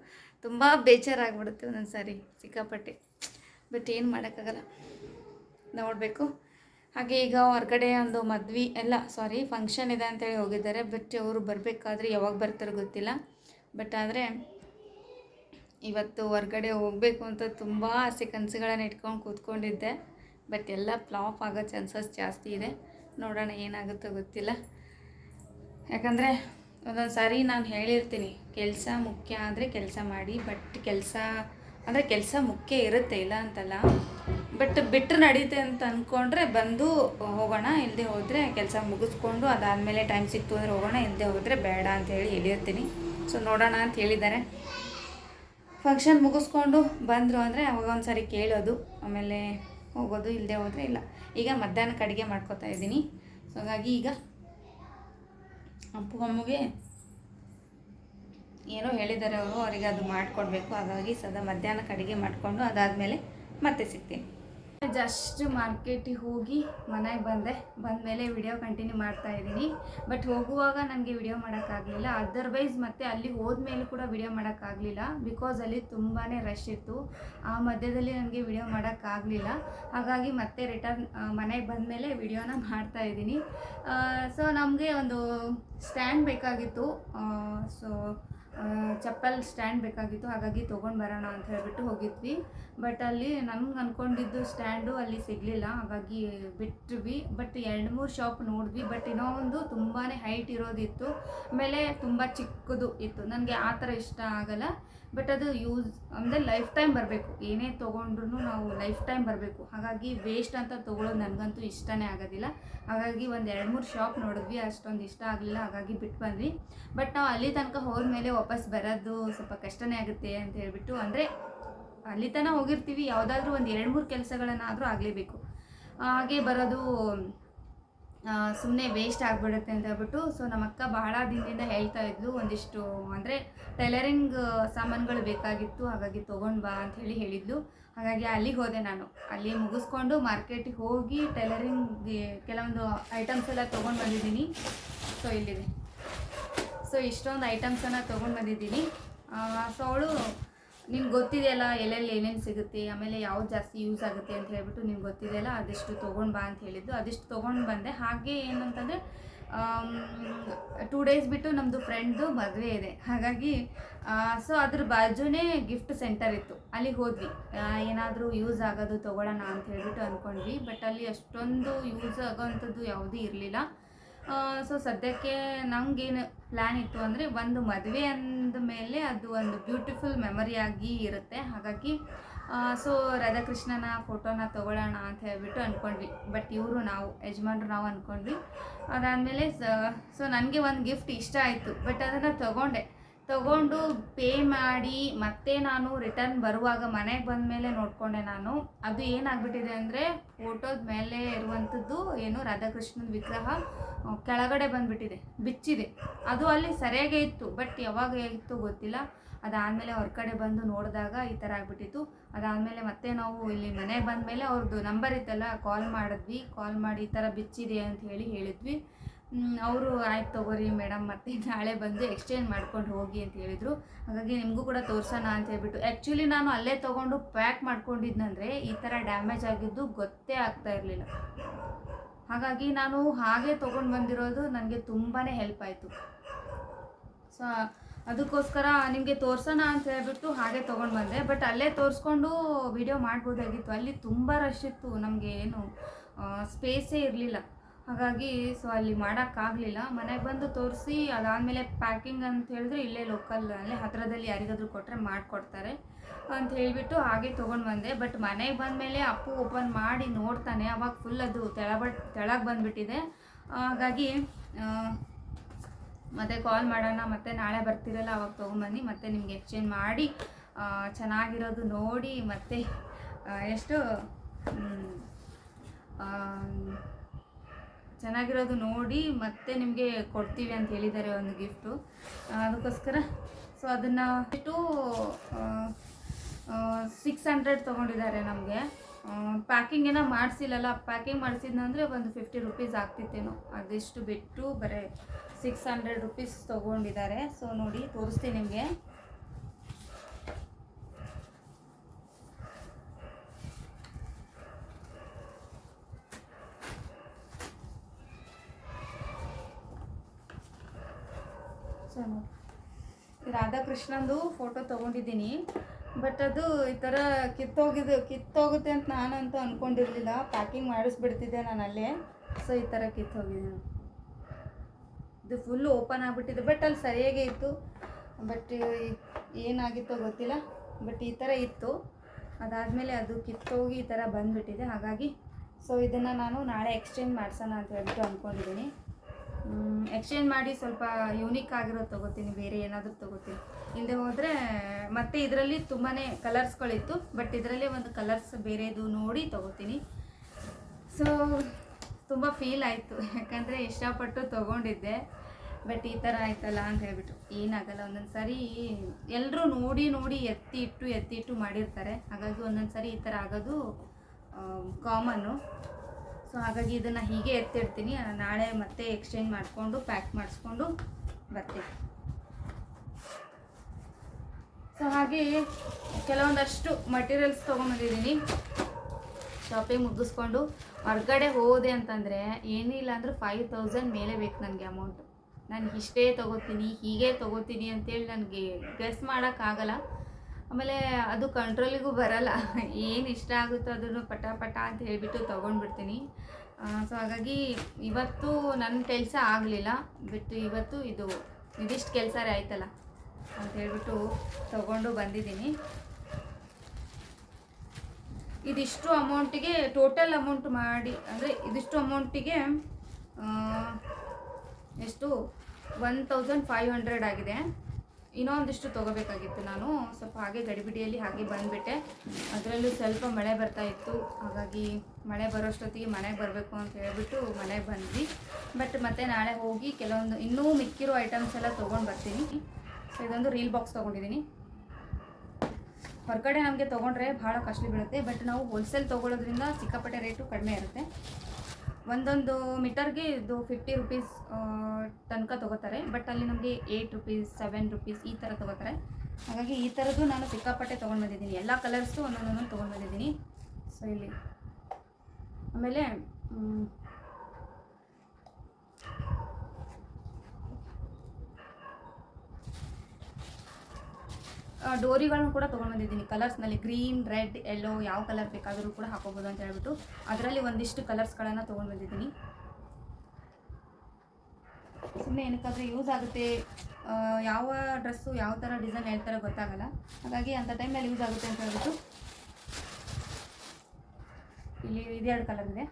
ತುಂಬ ಬೇಜಾರಾಗ್ಬಿಡುತ್ತೆ ಒಂದೊಂದು ಸಾರಿ ಸಿಕ್ಕಾಪಟ್ಟೆ. ಬಟ್ ಏನು ಮಾಡೋಕ್ಕಾಗಲ್ಲ. ನೋಡಬೇಕು. ಹಾಗೆ ಈಗ ಹೊರಗಡೆ ಒಂದು ಮದ್ವೆ, ಎಲ್ಲ ಸಾರಿ ಫಂಕ್ಷನ್ ಇದೆ ಅಂತೇಳಿ ಹೋಗಿದ್ದಾರೆ. ಬಟ್ ಅವರು ಬರಬೇಕಾದ್ರೆ ಯಾವಾಗ ಬರ್ತಾರೋ ಗೊತ್ತಿಲ್ಲ. ಬಟ್ ಆದರೆ ಇವತ್ತು ಹೊರಗಡೆ ಹೋಗಬೇಕು ಅಂತ ತುಂಬ ಆಸೆ ಕನಸುಗಳನ್ನ ಇಟ್ಕೊಂಡು ಕೂತ್ಕೊಂಡಿದ್ದೆ. ಬಟ್ ಎಲ್ಲ ಫ್ಲಾಪ್ ಆಗೋ ಚಾನ್ಸಸ್ ಜಾಸ್ತಿ ಇದೆ. ನೋಡೋಣ ಏನಾಗುತ್ತೋ ಗೊತ್ತಿಲ್ಲ. ಯಾಕಂದರೆ ಒಂದೊಂದು ಸಾರಿ ನಾನು ಹೇಳಿರ್ತೀನಿ, ಕೆಲಸ ಮುಖ್ಯ ಅಂದರೆ ಕೆಲಸ ಮಾಡಿ ಬಟ್ ಕೆಲಸ ಅಂದರೆ ಕೆಲಸ ಮುಖ್ಯ ಇರುತ್ತೆ ಇಲ್ಲ ಅಂತಲ್ಲ. ಬಟ್ ಬಿಟ್ಟರೆ ನಡೀತೆ ಅಂತ ಅಂದ್ಕೊಂಡ್ರೆ ಬಂದು ಹೋಗೋಣ ಇಲ್ಲದೆ ಹೋದರೆ ಕೆಲಸ ಮುಗಿಸ್ಕೊಂಡು ಅದಾದಮೇಲೆ ಟೈಮ್ ಸಿಕ್ತು ಅಂದರೆ ಹೋಗೋಣ ಇಲ್ಲದೆ ಹೋದರೆ ಬೇಡ ಅಂತ ಹೇಳಿ ಹೇಳಿರ್ತೀನಿ. ಸೊ ನೋಡೋಣ ಅಂತ ಹೇಳಿದ್ದಾರೆ. ಫಂಕ್ಷನ್ ಮುಗಿಸ್ಕೊಂಡು ಬಂದರು ಅಂದರೆ ಅವಾಗ ಒಂದು ಸಾರಿ ಕೇಳೋದು, ಆಮೇಲೆ ಹೋಗೋದು ಇಲ್ಲದೆ ಹೋದರೆ ಇಲ್ಲ. ಈಗ ಮಧ್ಯಾಹ್ನಕ್ಕೆ ಅಡುಗೆ ಮಾಡ್ಕೊತಾ ಇದ್ದೀನಿ. ಸೊ ಹಾಗಾಗಿ ಈಗ ಅಪ್ಪು ಅಮ್ಮಗೆ ಏನೋ ಹೇಳಿದ್ದಾರೆ ಅವರು, ಅವರಿಗೆ ಅದು ಮಾಡಿಕೊಡ್ಬೇಕು. ಹಾಗಾಗಿ ಸದಾ ಮಧ್ಯಾಹ್ನಕ್ಕೆ ಅಡುಗೆ ಮಾಡಿಕೊಂಡು ಅದಾದಮೇಲೆ ಮತ್ತೆ ಸಿಗ್ತೀನಿ. ಜಸ್ಟ್ ಮಾರ್ಕೆಟಿಗೆ ಹೋಗಿ ಮನೆಗೆ ಬಂದೆ. ಬಂದ ಮೇಲೆ ವಿಡಿಯೋ ಕಂಟಿನ್ಯೂ ಮಾಡ್ತಾ ಇದ್ದೀನಿ. ಬಟ್ ಹೋಗುವಾಗ ನನಗೆ ವಿಡಿಯೋ ಮಾಡೋಕ್ಕಾಗಲಿಲ್ಲ. ಅದರ್ವೈಸ್ ಮತ್ತೆ ಅಲ್ಲಿ ಹೋದ್ಮೇಲೆ ಕೂಡ ವಿಡಿಯೋ ಮಾಡೋಕ್ಕಾಗಲಿಲ್ಲ. ಬಿಕಾಸ್ ಅಲ್ಲಿ ತುಂಬಾ ರಶ್ ಇತ್ತು. ಆ ಮಧ್ಯದಲ್ಲಿ ನನಗೆ ವಿಡಿಯೋ ಮಾಡೋಕ್ಕಾಗಲಿಲ್ಲ. ಹಾಗಾಗಿ ಮತ್ತೆ ರಿಟರ್ನ್ ಮನೆಗೆ ಬಂದ ಮೇಲೆ ವಿಡಿಯೋನ ಮಾಡ್ತಾ ಇದ್ದೀನಿ. ಸೊ ನಮಗೆ ಒಂದು ಸ್ಟ್ಯಾಂಡ್ ಬೇಕಾಗಿತ್ತು. ಸೊ ಚಪ್ಪಲ್ ಸ್ಟ್ಯಾಂಡ್ ಬೇಕಾಗಿತ್ತು, ಹಾಗಾಗಿ ತೊಗೊಂಡು ಬರೋಣ ಅಂತ ಹೇಳ್ಬಿಟ್ಟು ಹೋಗಿದ್ವಿ. ಬಟ್ ಅಲ್ಲಿ ನಮ್ಗೆ ಅಂದ್ಕೊಂಡಿದ್ದು ಸ್ಟ್ಯಾಂಡು ಅಲ್ಲಿ ಸಿಗಲಿಲ್ಲ, ಹಾಗಾಗಿ ಬಿಟ್ವಿ. ಬಟ್ ಎರಡು ಮೂರು ಶಾಪ್ ನೋಡಿದ್ವಿ ಬಟ್ ಇನ್ನೂ ಒಂದು ತುಂಬಾ ಹೈಟ್ ಇರೋದಿತ್ತು. ಆಮೇಲೆ ತುಂಬ ಚಿಕ್ಕದು ಇತ್ತು. ನನಗೆ ಆ ಥರ ಇಷ್ಟ ಆಗಲ್ಲ. ಬಟ್ ಅದು ಯೂಸ್ ಅಂದರೆ ಲೈಫ್ ಟೈಮ್ ಬರಬೇಕು. ಏನೇ ತೊಗೊಂಡ್ರು ನಾವು ಲೈಫ್ ಟೈಮ್ ಬರಬೇಕು. ಹಾಗಾಗಿ ವೇಸ್ಟ್ ಅಂತ ತೊಗೊಳೋದು ನನಗಂತೂ ಇಷ್ಟನೇ ಆಗೋದಿಲ್ಲ. ಹಾಗಾಗಿ ಒಂದು ಎರಡು ಮೂರು ಶಾಪ್ ನೋಡಿದ್ವಿ, ಅಷ್ಟೊಂದು ಇಷ್ಟ ಆಗಲಿಲ್ಲ, ಹಾಗಾಗಿ ಬಿಟ್ಟು ಬಂದ್ವಿ. ಬಟ್ ನಾವು ಅಲ್ಲಿ ತನಕ ಹೋದ್ಮೇಲೆ ವಾಪಸ್ ಬರೋದು ಸ್ವಲ್ಪ ಕಷ್ಟನೇ ಆಗುತ್ತೆ ಅಂತ ಹೇಳಿಬಿಟ್ಟು ಅಂದರೆ ಅಲ್ಲಿ ತನಕ ಹೋಗಿರ್ತೀವಿ. ಯಾವುದಾದ್ರೂ ಒಂದು ಎರಡು ಮೂರು ಕೆಲಸಗಳನ್ನಾದರೂ ಆಗಲೇಬೇಕು. ಹಾಗೆ ಬರೋದು ಸುಮ್ಮನೆ ವೇಸ್ಟ್ ಆಗಿಬಿಡುತ್ತೆ ಅಂತ ಹೇಳ್ಬಿಟ್ಟು ಸೊ ನಮ್ಮ ಅಕ್ಕ ಬಹಳ ದಿನದಿಂದ ಹೇಳ್ತಾ ಇದ್ಲು, ಒಂದಿಷ್ಟು ಅಂದರೆ ಟೈಲರಿಂಗ್ ಸಾಮಾನುಗಳು ಬೇಕಾಗಿತ್ತು, ಹಾಗಾಗಿ ತೊಗೊಂಡು ಬಾ ಅಂತ ಹೇಳಿ ಹೇಳಿದ್ಲು. ಹಾಗಾಗಿ ಅಲ್ಲಿಗೆ ಹೋದೆ ನಾನು. ಅಲ್ಲಿ ಮುಗಿಸ್ಕೊಂಡು ಮಾರ್ಕೆಟಿಗೆ ಹೋಗಿ ಟೈಲರಿಂಗ್ ಕೆಲವೊಂದು ಐಟಮ್ಸ್ ಎಲ್ಲ ತೊಗೊಂಡು ಬಂದಿದ್ದೀನಿ. ಸೊ ಇಲ್ಲಿದೆ. ಸೊ ಇಷ್ಟೊಂದು ಐಟಮ್ಸನ್ನು ತೊಗೊಂಡು ಬಂದಿದ್ದೀನಿ. ಸೊ ಅವಳು ನಿನ್ಗೆ ಗೊತ್ತಿದೆಯಲ್ಲ ಎಲ್ಲೆಲ್ಲಿ ಏನೇನು ಸಿಗುತ್ತೆ, ಆಮೇಲೆ ಯಾವ್ದು ಜಾಸ್ತಿ ಯೂಸ್ ಆಗುತ್ತೆ ಅಂತ ಹೇಳ್ಬಿಟ್ಟು ನಿಮ್ಗೆ ಗೊತ್ತಿದೆಯಲ್ಲ, ಅದಷ್ಟು ತೊಗೊಂಡು ಬಾ ಅಂತ ಹೇಳಿದ್ದು. ಅದಿಷ್ಟು ತೊಗೊಂಡು ಬಂದೆ, ಹಾಗೆ ಏನಂತಂದರೆ ಟೂ ಡೇಸ್ ಬಿಟ್ಟು ನಮ್ಮದು ಫ್ರೆಂಡ್ದು ಮದುವೆ ಇದೆ. ಹಾಗಾಗಿ ಸೊ ಅದ್ರ ಬಾಜುನೇ ಗಿಫ್ಟ್ ಸೆಂಟರ್ ಇತ್ತು. ಅಲ್ಲಿಗೆ ಹೋದ್ವಿ. ಏನಾದರೂ ಯೂಸ್ ಆಗೋದು ತೊಗೊಳ್ಳೋಣ ಅಂತ ಹೇಳ್ಬಿಟ್ಟು ಅಂದ್ಕೊಂಡ್ವಿ ಬಟ್ ಅಲ್ಲಿ ಅಷ್ಟೊಂದು ಯೂಸ್ ಆಗೋವಂಥದ್ದು ಯಾವುದೂ ಇರಲಿಲ್ಲ. ಸೊ ಸದ್ಯಕ್ಕೆ ನಮಗೇನು ಪ್ಲ್ಯಾನ್ ಇತ್ತು ಅಂದರೆ ಒಂದು ಮದುವೆ ಅಂದ ಮೇಲೆ ಅದು ಒಂದು ಬ್ಯೂಟಿಫುಲ್ ಮೆಮರಿಯಾಗಿ ಇರುತ್ತೆ. ಹಾಗಾಗಿ ಸೊ ರಾಧಾಕೃಷ್ಣನ ಫೋಟೋನ ತೊಗೊಳ್ಳೋಣ ಅಂತ ಹೇಳ್ಬಿಟ್ಟು ಅಂದ್ಕೊಂಡ್ವಿ ಬಟ್ ಇವರು ನಾವು, ಯಜಮಾನ್ರು ನಾವು ಅಂದ್ಕೊಂಡ್ವಿ ಅದಾದಮೇಲೆ ಸೊ ನನಗೆ ಒಂದು ಗಿಫ್ಟ್ ಇಷ್ಟ ಆಯಿತು. ಬಟ್ ಅದನ್ನು ತೊಗೊಂಡೆ. ತಗೊಂಡು ಪೇ ಮಾಡಿ ಮತ್ತೆ ನಾನು ರಿಟರ್ನ್ ಬರುವಾಗ ಮನೆಗೆ ಬಂದ ಮೇಲೆ ನೋಡಿಕೊಂಡೆ ನಾನು. ಅದು ಏನಾಗ್ಬಿಟ್ಟಿದೆ ಅಂದರೆ ಫೋಟೋದ ಮೇಲೆ ಇರುವಂಥದ್ದು ಏನು ರಾಧಾಕೃಷ್ಣನ ವಿಗ್ರಹ ಕೆಳಗಡೆ ಬಂದುಬಿಟ್ಟಿದೆ, ಬಿಚ್ಚಿದೆ. ಅದು ಅಲ್ಲಿ ಸರಿಯಾಗೇ ಇತ್ತು, ಬಟ್ ಯಾವಾಗ ಇತ್ತು ಗೊತ್ತಿಲ್ಲ. ಅದಾದಮೇಲೆ ಹೊರಗಡೆ ಬಂದು ನೋಡಿದಾಗ ಈ ಥರ ಆಗ್ಬಿಟ್ಟಿತ್ತು. ಅದಾದಮೇಲೆ ಮತ್ತೆ ನಾವು ಇಲ್ಲಿ ಮನೆಗೆ ಬಂದಮೇಲೆ ಅವ್ರದ್ದು ನಂಬರ್ ಇತ್ತಲ್ಲ, ಕಾಲ್ ಮಾಡಿದ್ವಿ. ಕಾಲ್ ಮಾಡಿ ಈ ಥರ ಬಿಚ್ಚಿದೆ ಅಂತ ಹೇಳಿ ಹೇಳಿದ್ವಿ. ಅವರು ಆಯ್ತು ತಗೋರಿ ಮೇಡಮ್, ಮತ್ತೆ ನಾಳೆ ಬಂದು ಎಕ್ಸ್ಚೇಂಜ್ ಮಾಡ್ಕೊಂಡು ಹೋಗಿ ಅಂತ ಹೇಳಿದರು. ಹಾಗಾಗಿ ನಿಮಗೂ ಕೂಡ ತೋರಿಸೋಣ ಅಂತ ಹೇಳ್ಬಿಟ್ಟು. ಆ್ಯಕ್ಚುಲಿ ನಾನು ಅಲ್ಲೇ ತೊಗೊಂಡು ಪ್ಯಾಕ್ ಮಾಡ್ಕೊಂಡಿದ್ನಂದರೆ ಈ ಥರ ಡ್ಯಾಮೇಜ್ ಆಗಿದ್ದು ಗೊತ್ತೇ ಆಗ್ತಾ ಇರಲಿಲ್ಲ. ಹಾಗಾಗಿ ನಾನು ಹಾಗೆ ತೊಗೊಂಡು ಬಂದಿರೋದು ನನಗೆ ತುಂಬಾ ಹೆಲ್ಪ್ ಆಯಿತು. ಸೊ ಅದಕ್ಕೋಸ್ಕರ ನಿಮಗೆ ತೋರಿಸೋಣ ಅಂತ ಹೇಳ್ಬಿಟ್ಟು ಹಾಗೆ ತೊಗೊಂಡು ಬಂದೆ. ಬಟ್ ಅಲ್ಲೇ ತೋರಿಸ್ಕೊಂಡು ವಿಡಿಯೋ ಮಾಡ್ಬೋದಾಗಿತ್ತು. ಅಲ್ಲಿ ತುಂಬ ರಶ್ ಇತ್ತು. ನಮಗೆ ಏನು ಸ್ಪೇಸೇ ಇರಲಿಲ್ಲ. ಹಾಗಾಗಿ ಸೊ ಅಲ್ಲಿ ಮಾಡೋಕ್ಕಾಗಲಿಲ್ಲ. ಮನೆಗೆ ಬಂದು ತೋರಿಸಿ, ಅದಾದಮೇಲೆ ಪ್ಯಾಕಿಂಗ್ ಅಂತ ಹೇಳಿದ್ರೆ ಇಲ್ಲೇ ಲೋಕಲ್ ಅಲ್ಲೇ ಹತ್ತಿರದಲ್ಲಿ ಯಾರಿಗಾದರೂ ಕೊಟ್ಟರೆ ಮಾಡಿಕೊಡ್ತಾರೆ ಅಂತ ಹೇಳಿಬಿಟ್ಟು ಹಾಗೆ ತೊಗೊಂಡು ಬಂದೆ. ಬಟ್ ಮನೆಗೆ ಬಂದಮೇಲೆ ಅಪ್ಪು ಓಪನ್ ಮಾಡಿ ನೋಡ್ತಾನೆ. ಅವಾಗ ಫುಲ್ ಅದು ತೆಳಬಟ್ ತೆಳಗೆ ಬಂದುಬಿಟ್ಟಿದೆ. ಹಾಗಾಗಿ ಮತ್ತೆ ಕಾಲ್ ಮಾಡೋಣ, ಮತ್ತೆ ನಾಳೆ ಬರ್ತಿರಲ್ಲ, ಅವಾಗ ತೊಗೊಂಬನ್ನಿ ಮತ್ತೆ ನಿಮ್ಗೆ ಎಕ್ಸ್ಚೇಂಜ್ ಮಾಡಿ ಚೆನ್ನಾಗಿರೋದು ನೋಡಿ, ಮತ್ತೆ ಎಷ್ಟು ಚೆನ್ನಾಗಿರೋದು ನೋಡಿ ಮತ್ತೆ ನಿಮಗೆ ಕೊಡ್ತೀವಿ ಅಂತ ಹೇಳಿದ್ದಾರೆ ಒಂದು ಗಿಫ್ಟು ಅದಕ್ಕೋಸ್ಕರ ಸೊ ಅದನ್ನು ಬಿಟ್ಟು ಸಿಕ್ಸ್ ಹಂಡ್ರೆಡ್ ತೊಗೊಂಡಿದ್ದಾರೆ ನಮಗೆ. ಪ್ಯಾಕಿಂಗ್ ಏನೋ ಮಾಡಿಸಿಲ್ಲಲ್ಲ ಪ್ಯಾಕಿಂಗ್ ಮಾಡಿಸಿದ್ನಂದರೆ ಒಂದು ಫಿಫ್ಟಿ ರುಪೀಸ್ ಆಗ್ತಿತ್ತೇನೋ. ಅದಿಷ್ಟು ಬಿಟ್ಟು ಬರೀ ಸಿಕ್ಸ್ ಹಂಡ್ರೆಡ್ ರುಪೀಸ್ ತೊಗೊಂಡಿದ್ದಾರೆ. ಸೊ ನೋಡಿ ತೋರಿಸ್ತೀನಿ ನಿಮಗೆ ಸೊ ನೋಡಿ ರಾಧಾಕೃಷ್ಣಂದು ಫೋಟೋ ತೊಗೊಂಡಿದ್ದೀನಿ. ಬಟ್ ಅದು ಈ ಥರ ಕಿತ್ತೋಗಿದ್ದು ಕಿತ್ತೋಗುತ್ತೆ ಅಂತ ನಾನಂತೂ ಅಂದ್ಕೊಂಡಿರಲಿಲ್ಲ ಪ್ಯಾಕಿಂಗ್ ಮಾಡಿಸ್ಬಿಡ್ತಿದ್ದೆ ನಾನು ಅಲ್ಲೇ ಸೊ ಈ ಥರ ಕಿತ್ತೋಗಿದೆ. ಇದು ಫುಲ್ ಓಪನ್ ಆಗಿಬಿಟ್ಟಿದೆ. ಬಟ್ ಅಲ್ಲಿ ಸರಿಯಾಗೇ ಇತ್ತು. ಬಟ್ ಏನಾಗಿತ್ತೋ ಗೊತ್ತಿಲ್ಲ. ಬಟ್ ಈ ಥರ ಇತ್ತು. ಅದಾದಮೇಲೆ ಅದು ಕಿತ್ತೋಗಿ ಈ ಥರ ಬಂದುಬಿಟ್ಟಿದೆ. ಹಾಗಾಗಿ ಸೊ ಇದನ್ನು ನಾನು ನಾಳೆ ಎಕ್ಸ್ಚೇಂಜ್ ಮಾಡ್ಸೋಣ ಅಂತ ಹೇಳ್ಬಿಟ್ಟು ಅಂದ್ಕೊಂಡಿದ್ದೀನಿ ಎಕ್ಸ್ಚೇಂಜ್ ಮಾಡಿ ಸ್ವಲ್ಪ ಯೂನಿಕ್ ಆಗಿರೋದು ತೊಗೋತೀನಿ, ಬೇರೆ ಏನಾದರೂ ತೊಗೋತೀನಿ. ಇಲ್ಲದೆ ಹೋದರೆ, ಮತ್ತೆ ಇದರಲ್ಲಿ ತುಂಬಾ ಕಲರ್ಸ್ಗಳಿತ್ತು ಬಟ್ ಇದರಲ್ಲಿ ಒಂದು ಕಲರ್ಸ್ ಬೇರೆದು ನೋಡಿ ತೊಗೋತೀನಿ. ಸೊ ತುಂಬ ಫೀಲ್ ಆಯಿತು, ಯಾಕಂದರೆ ಇಷ್ಟಪಟ್ಟು ತೊಗೊಂಡಿದ್ದೆ ಬಟ್ ಈ ಥರ ಆಯ್ತಲ್ಲ ಅಂತ ಹೇಳ್ಬಿಟ್ಟು ಏನಾಗಲ್ಲ, ಒಂದೊಂದು ಸಾರಿ ಎಲ್ಲರೂ ನೋಡಿ ನೋಡಿ ಎತ್ತಿ ಇಟ್ಟು ಎತ್ತಿ ಮಾಡಿರ್ತಾರೆ. ಹಾಗಾಗಿ ಒಂದೊಂದು ಸಾರಿ ಈ ಥರ ಆಗೋದು ಕಾಮನ್ನು ಸೊ ಹಾಗಾಗಿ ಇದನ್ನು ಹೀಗೆ ಎತ್ತಿಡ್ತೀನಿ. ನಾಳೆ ಮತ್ತೆ ಎಕ್ಸ್ಚೇಂಜ್ ಮಾಡಿಕೊಂಡು ಪ್ಯಾಕ್ ಮಾಡಿಸ್ಕೊಂಡು ಬರ್ತೀನಿ. ಸೊ ಹಾಗೆ ಕೆಲವೊಂದಷ್ಟು ಮಟೀರಿಯಲ್ಸ್ ತೊಗೊಂಬಂದಿದ್ದೀನಿ ಶಾಪಿಂಗ್ ಮುಗಿಸ್ಕೊಂಡು ಹೊರಗಡೆ ಹೋದೆ ಅಂತಂದರೆ ಏನಿಲ್ಲ ಅಂದರೆ ಫೈವ್ ತೌಸಂಡ್ ಮೇಲೆ ಬೇಕು ನನಗೆ ಅಮೌಂಟ್ ನಾನು ಇಷ್ಟೇ ತೊಗೋತೀನಿ, ಹೀಗೆ ತೊಗೋತೀನಿ ಅಂತೇಳಿ ನನಗೆ ಗೆಸ್ ಮಾಡೋಕ್ಕಾಗಲ್ಲ. ಆಮೇಲೆ ಅದು ಕಂಟ್ರೋಲಿಗೂ ಬರಲ್ಲ. ಏನು ಇಷ್ಟ ಆಗುತ್ತೋ ಅದನ್ನು ಪಟ ಪಟ ಅಂತ ಹೇಳಿಬಿಟ್ಟು ತೊಗೊಂಡ್ಬಿಡ್ತೀನಿ. ಸೊ ಹಾಗಾಗಿ ಇವತ್ತು ನನ್ನ ಕೆಲಸ ಆಗಲಿಲ್ಲ. ಬಿಟ್ಟು ಇವತ್ತು ಇದು ಇದಿಷ್ಟು ಕೆಲಸ ಆಯ್ತಲ್ಲ ಅಂತ ಹೇಳ್ಬಿಟ್ಟು ತೊಗೊಂಡು ಬಂದಿದ್ದೀನಿ. ಇದಿಷ್ಟು ಅಮೌಂಟಿಗೆ ಟೋಟಲ್ ಅಮೌಂಟ್ ಮಾಡಿ, ಅಂದರೆ ಇದಿಷ್ಟು ಅಮೌಂಟಿಗೆ ಎಷ್ಟು? ಒನ್ ತೌಸಂಡ್ ಫೈವ್ ಹಂಡ್ರೆಡ್ ಆಗಿದೆ. ಇನ್ನೊಂದಿಷ್ಟು ತೊಗೋಬೇಕಾಗಿತ್ತು ನಾನು. ಸ್ವಲ್ಪ ಹಾಗೆ ಗಡಿಬಿಡಿಯಲ್ಲಿ ಹಾಗೆ ಬಂದುಬಿಟ್ಟೆ. ಅದರಲ್ಲೂ ಸ್ವಲ್ಪ ಮಳೆ ಬರ್ತಾ ಇತ್ತು. ಹಾಗಾಗಿ ಮಳೆ ಬರೋಷ್ಟೊತ್ತಿಗೆ ಮನೆಗೆ ಬರಬೇಕು ಅಂತ ಹೇಳಿಬಿಟ್ಟು ಮನೆಗೆ ಬಂದ್ವಿ. ಬಟ್ ಮತ್ತೆ ನಾಳೆ ಹೋಗಿ ಕೆಲವೊಂದು ಇನ್ನೂ ಮಿಕ್ಕಿರೋ ಐಟಮ್ಸ್ ಎಲ್ಲ ತೊಗೊಂಡು ಬರ್ತೀನಿ. ಸೊ ಇದೊಂದು ರೀಲ್ ಬಾಕ್ಸ್ ತೊಗೊಂಡಿದ್ದೀನಿ. ಹೊರಗಡೆ ನಮಗೆ ತೊಗೊಂಡ್ರೆ ಭಾಳ ಕಾಸ್ಟ್ಲಿ ಬೀಳುತ್ತೆ. ಬಟ್ ನಾವು ಹೋಲ್ಸೇಲ್ ತೊಗೊಳೋದ್ರಿಂದ ಸಿಕ್ಕಾಪಟ್ಟೆ ರೇಟು ಕಡಿಮೆ ಇರುತ್ತೆ. ಒಂದೊಂದು ಮೀಟರ್ಗೆ ಇದು ಫಿಫ್ಟಿ ರುಪೀಸ್ ತನಕ ತೊಗೋತಾರೆ. ಬಟ್ ಅಲ್ಲಿ ನಮಗೆ ಏಯ್ಟ್ ರುಪೀಸ್ ಸೆವೆನ್ ರುಪೀಸ್ ಈ ಥರ ತೊಗೋತಾರೆ. ಹಾಗಾಗಿ ಈ ಥರದ್ದು ನಾನು ಸಿಕ್ಕಾಪಟ್ಟೆ ತೊಗೊಂಡು ಬಂದಿದ್ದೀನಿ. ಎಲ್ಲ ಕಲರ್ಸು ಒಂದೊಂದೊಂದು ತೊಗೊಂಡು ಬಂದಿದ್ದೀನಿ. ಸೊ ಇಲ್ಲಿ. ಆಮೇಲೆ ಡೋರಿಗಳನ್ನು ಕೂಡ ತೊಗೊಂಡು ಬಂದಿದ್ದೀನಿ. ಕಲರ್ಸ್ನಲ್ಲಿ ಗ್ರೀನ್, ರೆಡ್, ಎಲ್ಲೋ ಯಾವ ಕಲರ್ ಬೇಕಾದರೂ ಕೂಡ ಹಾಕೋಬೋದು ಅಂತ ಹೇಳ್ಬಿಟ್ಟು ಅದರಲ್ಲಿ ಒಂದಿಷ್ಟು ಕಲರ್ಸ್ಗಳನ್ನು ತೊಗೊಂಡು ಬಂದಿದ್ದೀನಿ. ಸುಮ್ಮನೆ ಏನಕ್ಕಾದ್ರೆ ಯೂಸ್ ಆಗುತ್ತೆ. ಯಾವ ಡ್ರೆಸ್ಸು ಯಾವ ಥರ ಡಿಸೈನ್ ಹೇಳ್ತಾರೆ ಗೊತ್ತಾಗಲ್ಲ. ಹಾಗಾಗಿ ಅಂಥ ಟೈಮಲ್ಲಿ ಯೂಸ್ ಆಗುತ್ತೆ ಅಂತ ಹೇಳ್ಬಿಟ್ಟು ಇಲ್ಲಿ ಇದೆರಡು ಕಲರ್ ಇದೆ.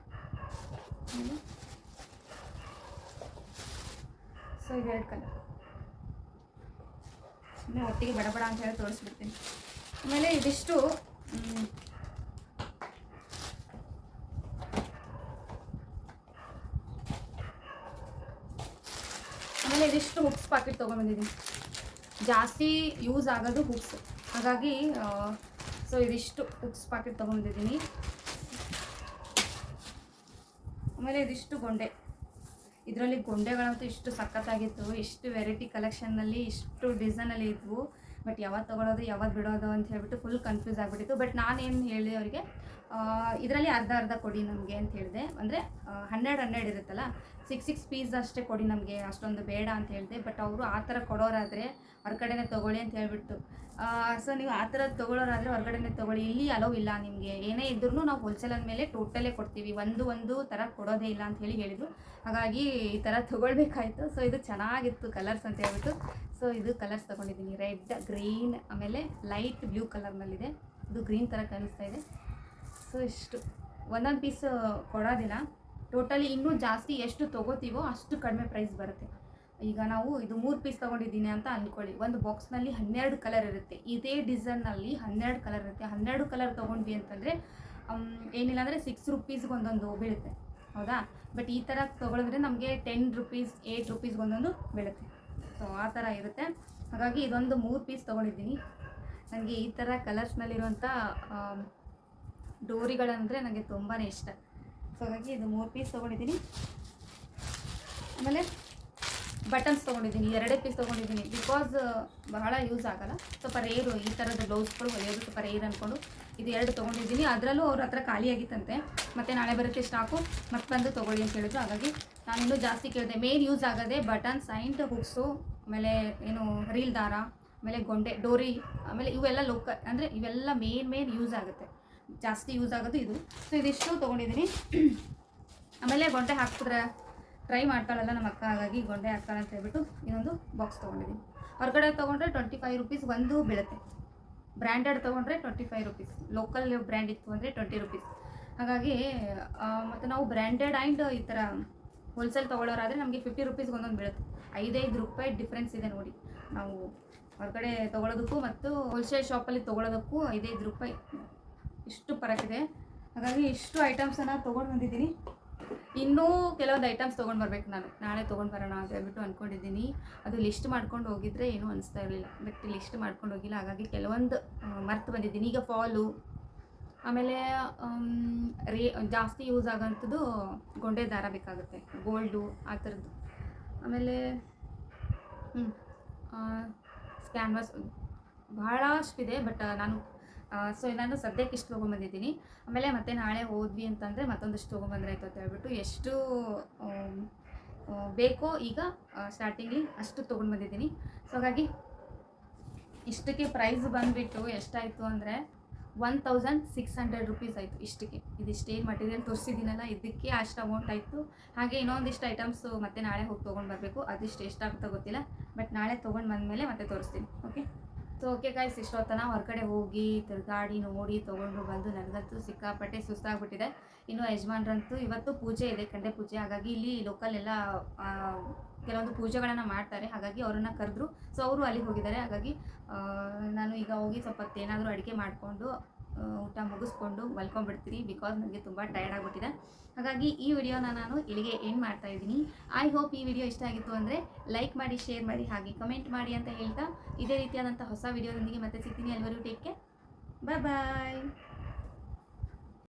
ಸೊ ಇದೆರಡು ಕಲರ್. ಸುಮ್ಮನೆ ಒಟ್ಟಿಗೆ ಬಡಬಡ ಬಡ ಅಂತ ಹೇಳಿ ತೋರಿಸ್ಬಿಡ್ತೀನಿ. ಆಮೇಲೆ ಇದಿಷ್ಟು ಆಮೇಲೆ ಇದಿಷ್ಟು ಹುಕ್ಸ್ ಪಾಕೆಟ್ ತೊಗೊಂಡ್ಬಂದಿದ್ದೀನಿ. ಜಾಸ್ತಿ ಯೂಸ್ ಆಗೋದು ಹುಕ್ಸ್ ಹಾಗಾಗಿ ಸೊ ಇದಿಷ್ಟು ಹುಕ್ಸ್ ಪಾಕೆಟ್ ತೊಗೊಂಡಿದ್ದೀನಿ ಆಮೇಲೆ ಇದಿಷ್ಟು ಗೊಂಡೆ. ಇದರಲ್ಲಿ ಗೊಂಡೆಗಳಂತೂ ಇಷ್ಟು ಸಖತ್ತಾಗಿತ್ತು. ಇಷ್ಟು ವೆರೈಟಿ ಕಲೆಕ್ಷನ್ನಲ್ಲಿ ಇಷ್ಟು ಡಿಸೈನಲ್ಲಿ ಇದ್ವು. ಬಟ್ ಯಾವಾಗ ತೊಗೊಳೋದು ಯಾವಾಗ ಬಿಡೋದು ಅಂತ ಹೇಳ್ಬಿಟ್ಟು ಫುಲ್ ಕನ್ಫ್ಯೂಸ್ ಆಗಿಬಿಟ್ಟಿತ್ತು. ಬಟ್ ನಾನೇನು ಹೇಳಿ ಅವರಿಗೆ ಇದರಲ್ಲಿ ಅರ್ಧ ಅರ್ಧ ಕೊಡಿ ನಮಗೆ ಅಂತ ಹೇಳಿದೆ. ಅಂದರೆ ಹನ್ನೆರಡು ಹನ್ನೆರಡು ಇರುತ್ತಲ್ಲ ಸಿಕ್ಸ್ ಸಿಕ್ಸ್ ಪೀಸ್ ಅಷ್ಟೇ ಕೊಡಿ ನಮಗೆ, ಅಷ್ಟೊಂದು ಬೇಡ ಅಂತ ಹೇಳಿದೆ. ಬಟ್ ಅವರು ಆ ಥರ ಕೊಡೋರಾದರೆ ಹೊರಗಡೆನೆ ತೊಗೊಳ್ಳಿ ಅಂತ ಹೇಳ್ಬಿಟ್ಟು. ಸೊ ನೀವು ಆ ಥರ ತೊಗೊಳೋರಾದರೆ ಹೊರಗಡೆನೆ ತೊಗೊಳ್ಳಿ. ಇಲ್ಲಿ ಅಲೋ ಇಲ್ಲ ನಿಮಗೆ. ಏನೇ ಇದ್ರೂ ನಾವು ಹೋಲ್ಸೇಲ್ ಮೇಲೆ ಟೋಟಲೇ ಕೊಡ್ತೀವಿ. ಒಂದು ಒಂದು ಥರ ಕೊಡೋದೇ ಇಲ್ಲ ಅಂತ ಹೇಳಿ ಹೇಳಿದರು. ಹಾಗಾಗಿ ಈ ಥರ ತೊಗೊಳ್ಬೇಕಾಯಿತು. ಸೊ ಇದು ಚೆನ್ನಾಗಿತ್ತು ಕಲರ್ಸ್ ಅಂತ ಹೇಳ್ಬಿಟ್ಟು. ಸೊ ಇದು ಕಲರ್ಸ್ ತೊಗೊಂಡಿದ್ದೀನಿ. ರೆಡ್ ಗ್ರೀನ್ ಆಮೇಲೆ ಲೈಟ್ ಬ್ಲೂ ಕಲರ್ನಲ್ಲಿದೆ ಇದು ಗ್ರೀನ್ ಥರ ಕಾಣಿಸ್ತಾ ಇದೆ. ಸೊ ಇಷ್ಟು ಒಂದೊಂದು ಪೀಸ್ ಕೊಡೋದಿಲ್ಲ. ಟೋಟಲಿ ಇನ್ನೂ ಜಾಸ್ತಿ ಎಷ್ಟು ತೊಗೋತೀವೋ ಅಷ್ಟು ಕಡಿಮೆ ಪ್ರೈಸ್ ಬರುತ್ತೆ. ಈಗ ನಾವು ಇದು ಮೂರು ಪೀಸ್ ತೊಗೊಂಡಿದ್ದೀನಿ ಅಂತ ಅಂದ್ಕೊಳ್ಳಿ ಒಂದು ಬಾಕ್ಸ್ನಲ್ಲಿ ಹನ್ನೆರಡು ಕಲರ್ ಇರುತ್ತೆ. ಇದೇ ಡಿಸೈನ್ನಲ್ಲಿ ಹನ್ನೆರಡು ಕಲರ್ ಇರುತ್ತೆ. ಹನ್ನೆರಡು ಕಲರ್ ತೊಗೊಂಡ್ವಿ ಅಂತಂದರೆ ಏನಿಲ್ಲ ಅಂದರೆ ಸಿಕ್ಸ್ ರುಪೀಸ್ಗೆ ಒಂದೊಂದು ಬೀಳುತ್ತೆ. ಹೌದಾ? ಬಟ್ ಈ ಥರ ತೊಗೊಳಿದ್ರೆ ನಮಗೆ ಟೆನ್ ರುಪೀಸ್ ಏಯ್ಟ್ ರುಪೀಸ್ಗೆ ಒಂದೊಂದು ಬೀಳುತ್ತೆ. ಸೊ ಆ ಥರ ಇರುತ್ತೆ. ಹಾಗಾಗಿ ಇದೊಂದು ಮೂರು ಪೀಸ್ ತೊಗೊಂಡಿದ್ದೀನಿ. ನನಗೆ ಈ ಥರ ಕಲರ್ಸ್ನಲ್ಲಿರುವಂಥ ಡೋರಿಗಳಂದರೆ ನನಗೆ ತುಂಬಾ ಇಷ್ಟ. ಸೊ ಹಾಗಾಗಿ ಇದು ಮೂರು ಪೀಸ್ ತೊಗೊಂಡಿದ್ದೀನಿ. ಆಮೇಲೆ ಬಟನ್ಸ್ ತೊಗೊಂಡಿದ್ದೀನಿ. ಎರಡೇ ಪೀಸ್ ತೊಗೊಂಡಿದ್ದೀನಿ. ಬಿಕಾಸ್ ಬಹಳ ಯೂಸ್ ಆಗಲ್ಲ. ಸ್ವಲ್ಪ ರೇರು ಈ ಥರದ ಬ್ಲೌಸ್ಗಳು ಹೊಲಿಯೋದು ಸ್ವಲ್ಪ ರೇರ್ ಅಂದ್ಕೊಂಡು ಇದು ಎರಡು ತೊಗೊಂಡಿದ್ದೀನಿ. ಅದರಲ್ಲೂ ಅವ್ರ ಹತ್ರ ಖಾಲಿಯಾಗಿತ್ತಂತೆ ಮತ್ತು ನಾಳೆ ಬರುತ್ತೆ ಸ್ಟಾಕು ಮತ್ತೆ ಬಂದು ತೊಗೊಳ್ಳಿ ಅಂತ ಹೇಳಿದ್ರು. ಹಾಗಾಗಿ ನಾನು ಇನ್ನೂ ಜಾಸ್ತಿ ಕೇಳಿದೆ. ಮೇನ್ ಯೂಸ್ ಆಗೋದೇ ಬಟನ್ಸ್ ಸೈಂಟ್ ಹುಕ್ಸು ಆಮೇಲೆ ಏನು ರೀಲ್ ದಾರ ಆಮೇಲೆ ಗೊಂಡೆ, ಡೋರಿ, ಆಮೇಲೆ ಇವೆಲ್ಲ ಲೋಕ ಅಂದರೆ ಇವೆಲ್ಲ ಮೇನ್ ಮೇನ್ ಯೂಸ್ ಆಗುತ್ತೆ. ಜಾಸ್ತಿ ಯೂಸ್ ಆಗೋದು ಇದು. ಸೊ ಇದಿಷ್ಟು ತೊಗೊಂಡಿದ್ದೀನಿ. ಆಮೇಲೆ ಗೊಂಡೆ ಹಾಕಿದ್ರೆ ಟ್ರೈ ಮಾಡ್ತಾಳಲ್ಲ ನಮ್ಮ ಅಕ್ಕ, ಹಾಗಾಗಿ ಗೊಂಡೆ ಹಾಕ್ತಾಳೆ ಅಂತ ಹೇಳ್ಬಿಟ್ಟು ಇನ್ನೊಂದು ಬಾಕ್ಸ್ ತೊಗೊಂಡಿದ್ದೀನಿ. ಹೊರಗಡೆ ತೊಗೊಂಡ್ರೆ ಟ್ವೆಂಟಿ ಫೈವ್ ರುಪೀಸ್ ಒಂದು ಬೀಳುತ್ತೆ. ಬ್ರ್ಯಾಂಡೆಡ್ ತೊಗೊಂಡ್ರೆ twenty five rupees local brand ಇತ್ತು ಅಂದರೆ ಟ್ವೆಂಟಿ ರುಪೀಸ್ ಹಾಗಾಗಿ ಮತ್ತು ನಾವು ಬ್ರ್ಯಾಂಡೆಡ್ ಆ್ಯಂಡ್ ಈ ಥರ ಹೋಲ್ಸೇಲ್ ತೊಗೊಳ್ಳೋರಾದರೆ ನಮಗೆ ಫಿಫ್ಟಿ ರುಪೀಸ್ಗೆ ಒಂದೊಂದು ಬೀಳುತ್ತೆ. ಐದೈದು ರೂಪಾಯಿ ಡಿಫ್ರೆನ್ಸ್ ಇದೆ ನೋಡಿ. ನಾವು ಹೊರಗಡೆ ತೊಗೊಳೋದಕ್ಕೂ ಮತ್ತು ಹೋಲ್ಸೇಲ್ ಶಾಪಲ್ಲಿ ತೊಗೊಳೋದಕ್ಕೂ ಐದೈದು ರೂಪಾಯಿ ಇಷ್ಟು ಪರಕಿದೆ ಹಾಗಾಗಿ ಇಷ್ಟು ಐಟಮ್ಸನ್ನು ತೊಗೊಂಡು ಬಂದಿದ್ದೀನಿ. ಇನ್ನೂ ಕೆಲವೊಂದು ಐಟಮ್ಸ್ ತೊಗೊಂಡು ಬರ್ಬೇಕು ನಾನು. ನಾಳೆ ತೊಗೊಂಡು ಬರೋಣ ಅಂತ ಹೇಳ್ಬಿಟ್ಟು ಅಂದ್ಕೊಂಡಿದ್ದೀನಿ ಅದು ಲಿಸ್ಟ್ ಮಾಡ್ಕೊಂಡು ಹೋಗಿದ್ರೆ ಏನೂ ಅನಿಸ್ತಾ ಇರಲಿಲ್ಲ. ಬಟ್ ಲಿಸ್ಟ್ ಮಾಡ್ಕೊಂಡು ಹೋಗಿಲ್ಲ. ಹಾಗಾಗಿ ಕೆಲವೊಂದು ಮರ್ತು ಬಂದಿದ್ದೀನಿ. ಈಗ ಫಾಲು ಆಮೇಲೆ ರೇ, ಜಾಸ್ತಿ ಯೂಸ್ ಆಗೋಂಥದ್ದು ಗೊಂಡೆ ದಾರ ಬೇಕಾಗುತ್ತೆ. ಗೋಲ್ಡು ಆ ಥರದ್ದು ಆಮೇಲೆ ಹ್ಞೂ ಸ್ಕ್ಯಾನ್ವಾಸ್ ಬಹಳಷ್ಟಿದೆ ಬಟ್ ನಾನು ಸೊ ನಾನು ಸದ್ಯಕ್ಕೆ ಇಷ್ಟು ತೊಗೊಂಬಂದಿದ್ದೀನಿ ಆಮೇಲೆ ಮತ್ತೆ ನಾಳೆ ಹೋದ್ವಿ ಅಂತಂದರೆ ಮತ್ತೊಂದಿಷ್ಟು ತೊಗೊಂಬಂದ್ರೆ ಆಯ್ತು ಅಂತ ಹೇಳ್ಬಿಟ್ಟು ಎಷ್ಟು ಬೇಕೋ ಈಗ ಸ್ಟಾರ್ಟಿಂಗ್ಲಿ ಅಷ್ಟು ತೊಗೊಂಡು ಬಂದಿದ್ದೀನಿ ಸೊ ಹಾಗಾಗಿ ಇಷ್ಟಕ್ಕೆ ಪ್ರೈಸ್ ಬಂದುಬಿಟ್ಟು ಎಷ್ಟಾಯಿತು ಅಂದರೆ one thousand six hundred rupees ಆಯಿತು ಇಷ್ಟಕ್ಕೆ. ಇದಿಷ್ಟೇನು ಮಟೀರಿಯಲ್ ತೋರಿಸಿದ್ದೀನಲ್ಲ, ಇದಕ್ಕೆ ಅಷ್ಟು ಅಮೌಂಟ್ ಆಯಿತು. ಹಾಗೆ ಇನ್ನೊಂದಿಷ್ಟು ಐಟಮ್ಸು ಮತ್ತೆ ನಾಳೆ ಹೋಗಿ ತೊಗೊಂಡು ಬರಬೇಕು ಅದಿಷ್ಟು ಎಷ್ಟಾಗುತ್ತೋ ಗೊತ್ತಿಲ್ಲ. ಬಟ್ ನಾಳೆ ತೊಗೊಂಡು ಬಂದಮೇಲೆ ಮತ್ತೆ ತೋರಿಸ್ತೀನಿ ಓಕೆ ಸೊ ಓಕೆ ಗಾಯ್ಸ್ ಇಷ್ಟೊತ್ತನ ಹೊರಗಡೆ ಹೋಗಿ ತಿರುಗಾಡಿ ನೋಡಿ ತೊಗೊಂಡು ಬಂದು ನನಗಂತೂ ಸಿಕ್ಕಾಪಟ್ಟೆ ಸುಸ್ತಾಗ್ಬಿಟ್ಟಿದೆ. ಇನ್ನು ಯಜಮಾನ್ರಂತೂ ಇವತ್ತು ಪೂಜೆ ಇದೆ ಕಂಡೆ ಪೂಜೆ. ಹಾಗಾಗಿ ಇಲ್ಲಿ ಲೋಕಲ್ ಎಲ್ಲ ಕೆಲವೊಂದು ಪೂಜೆಗಳನ್ನು ಮಾಡ್ತಾರೆ. ಹಾಗಾಗಿ ಅವರನ್ನು ಕರೆದ್ರು. ಸೊ ಅವರು ಅಲ್ಲಿಗೆ ಹೋಗಿದ್ದಾರೆ. ಹಾಗಾಗಿ ನಾನು ಈಗ ಹೋಗಿ ಸ್ವಲ್ಪ ಏನಾದರೂ ಅಡುಗೆ ಮಾಡಿಕೊಂಡು ಊಟ ಮುಗಿಸ್ಕೊಂಡು ಮಲ್ಕೊಂಡ್ಬಿಡ್ತೀನಿ ಬಿಕಾಸ್ ನನಗೆ ತುಂಬ ಟಯರ್ಡ್ ಆಗಿಬಿಟ್ಟಿದೆ. ಹಾಗಾಗಿ ಈ ವಿಡಿಯೋನ ನಾನು ಇಲ್ಲಿಗೆ ಎಂಡ್ ಮಾಡ್ತಾ ಇದ್ದೀನಿ. ಐ ಹೋಪ್ ಈ ವಿಡಿಯೋ ಇಷ್ಟ ಆಗಿತ್ತು ಅಂದರೆ ಲೈಕ್ ಮಾಡಿ ಶೇರ್ ಮಾಡಿ, ಹಾಗೆ ಕಮೆಂಟ್ ಮಾಡಿ ಅಂತ ಹೇಳ್ತಾ ಇದೇ ರೀತಿಯಾದಂಥ ಹೊಸ ವಿಡಿಯೋದೊಂದಿಗೆ ಮತ್ತೆ ಸಿಗ್ತೀನಿ. ಅಲ್ಲಿವರೆಗೂ ಟೇಕ್ ಕೇರ್ ಬಾಯ್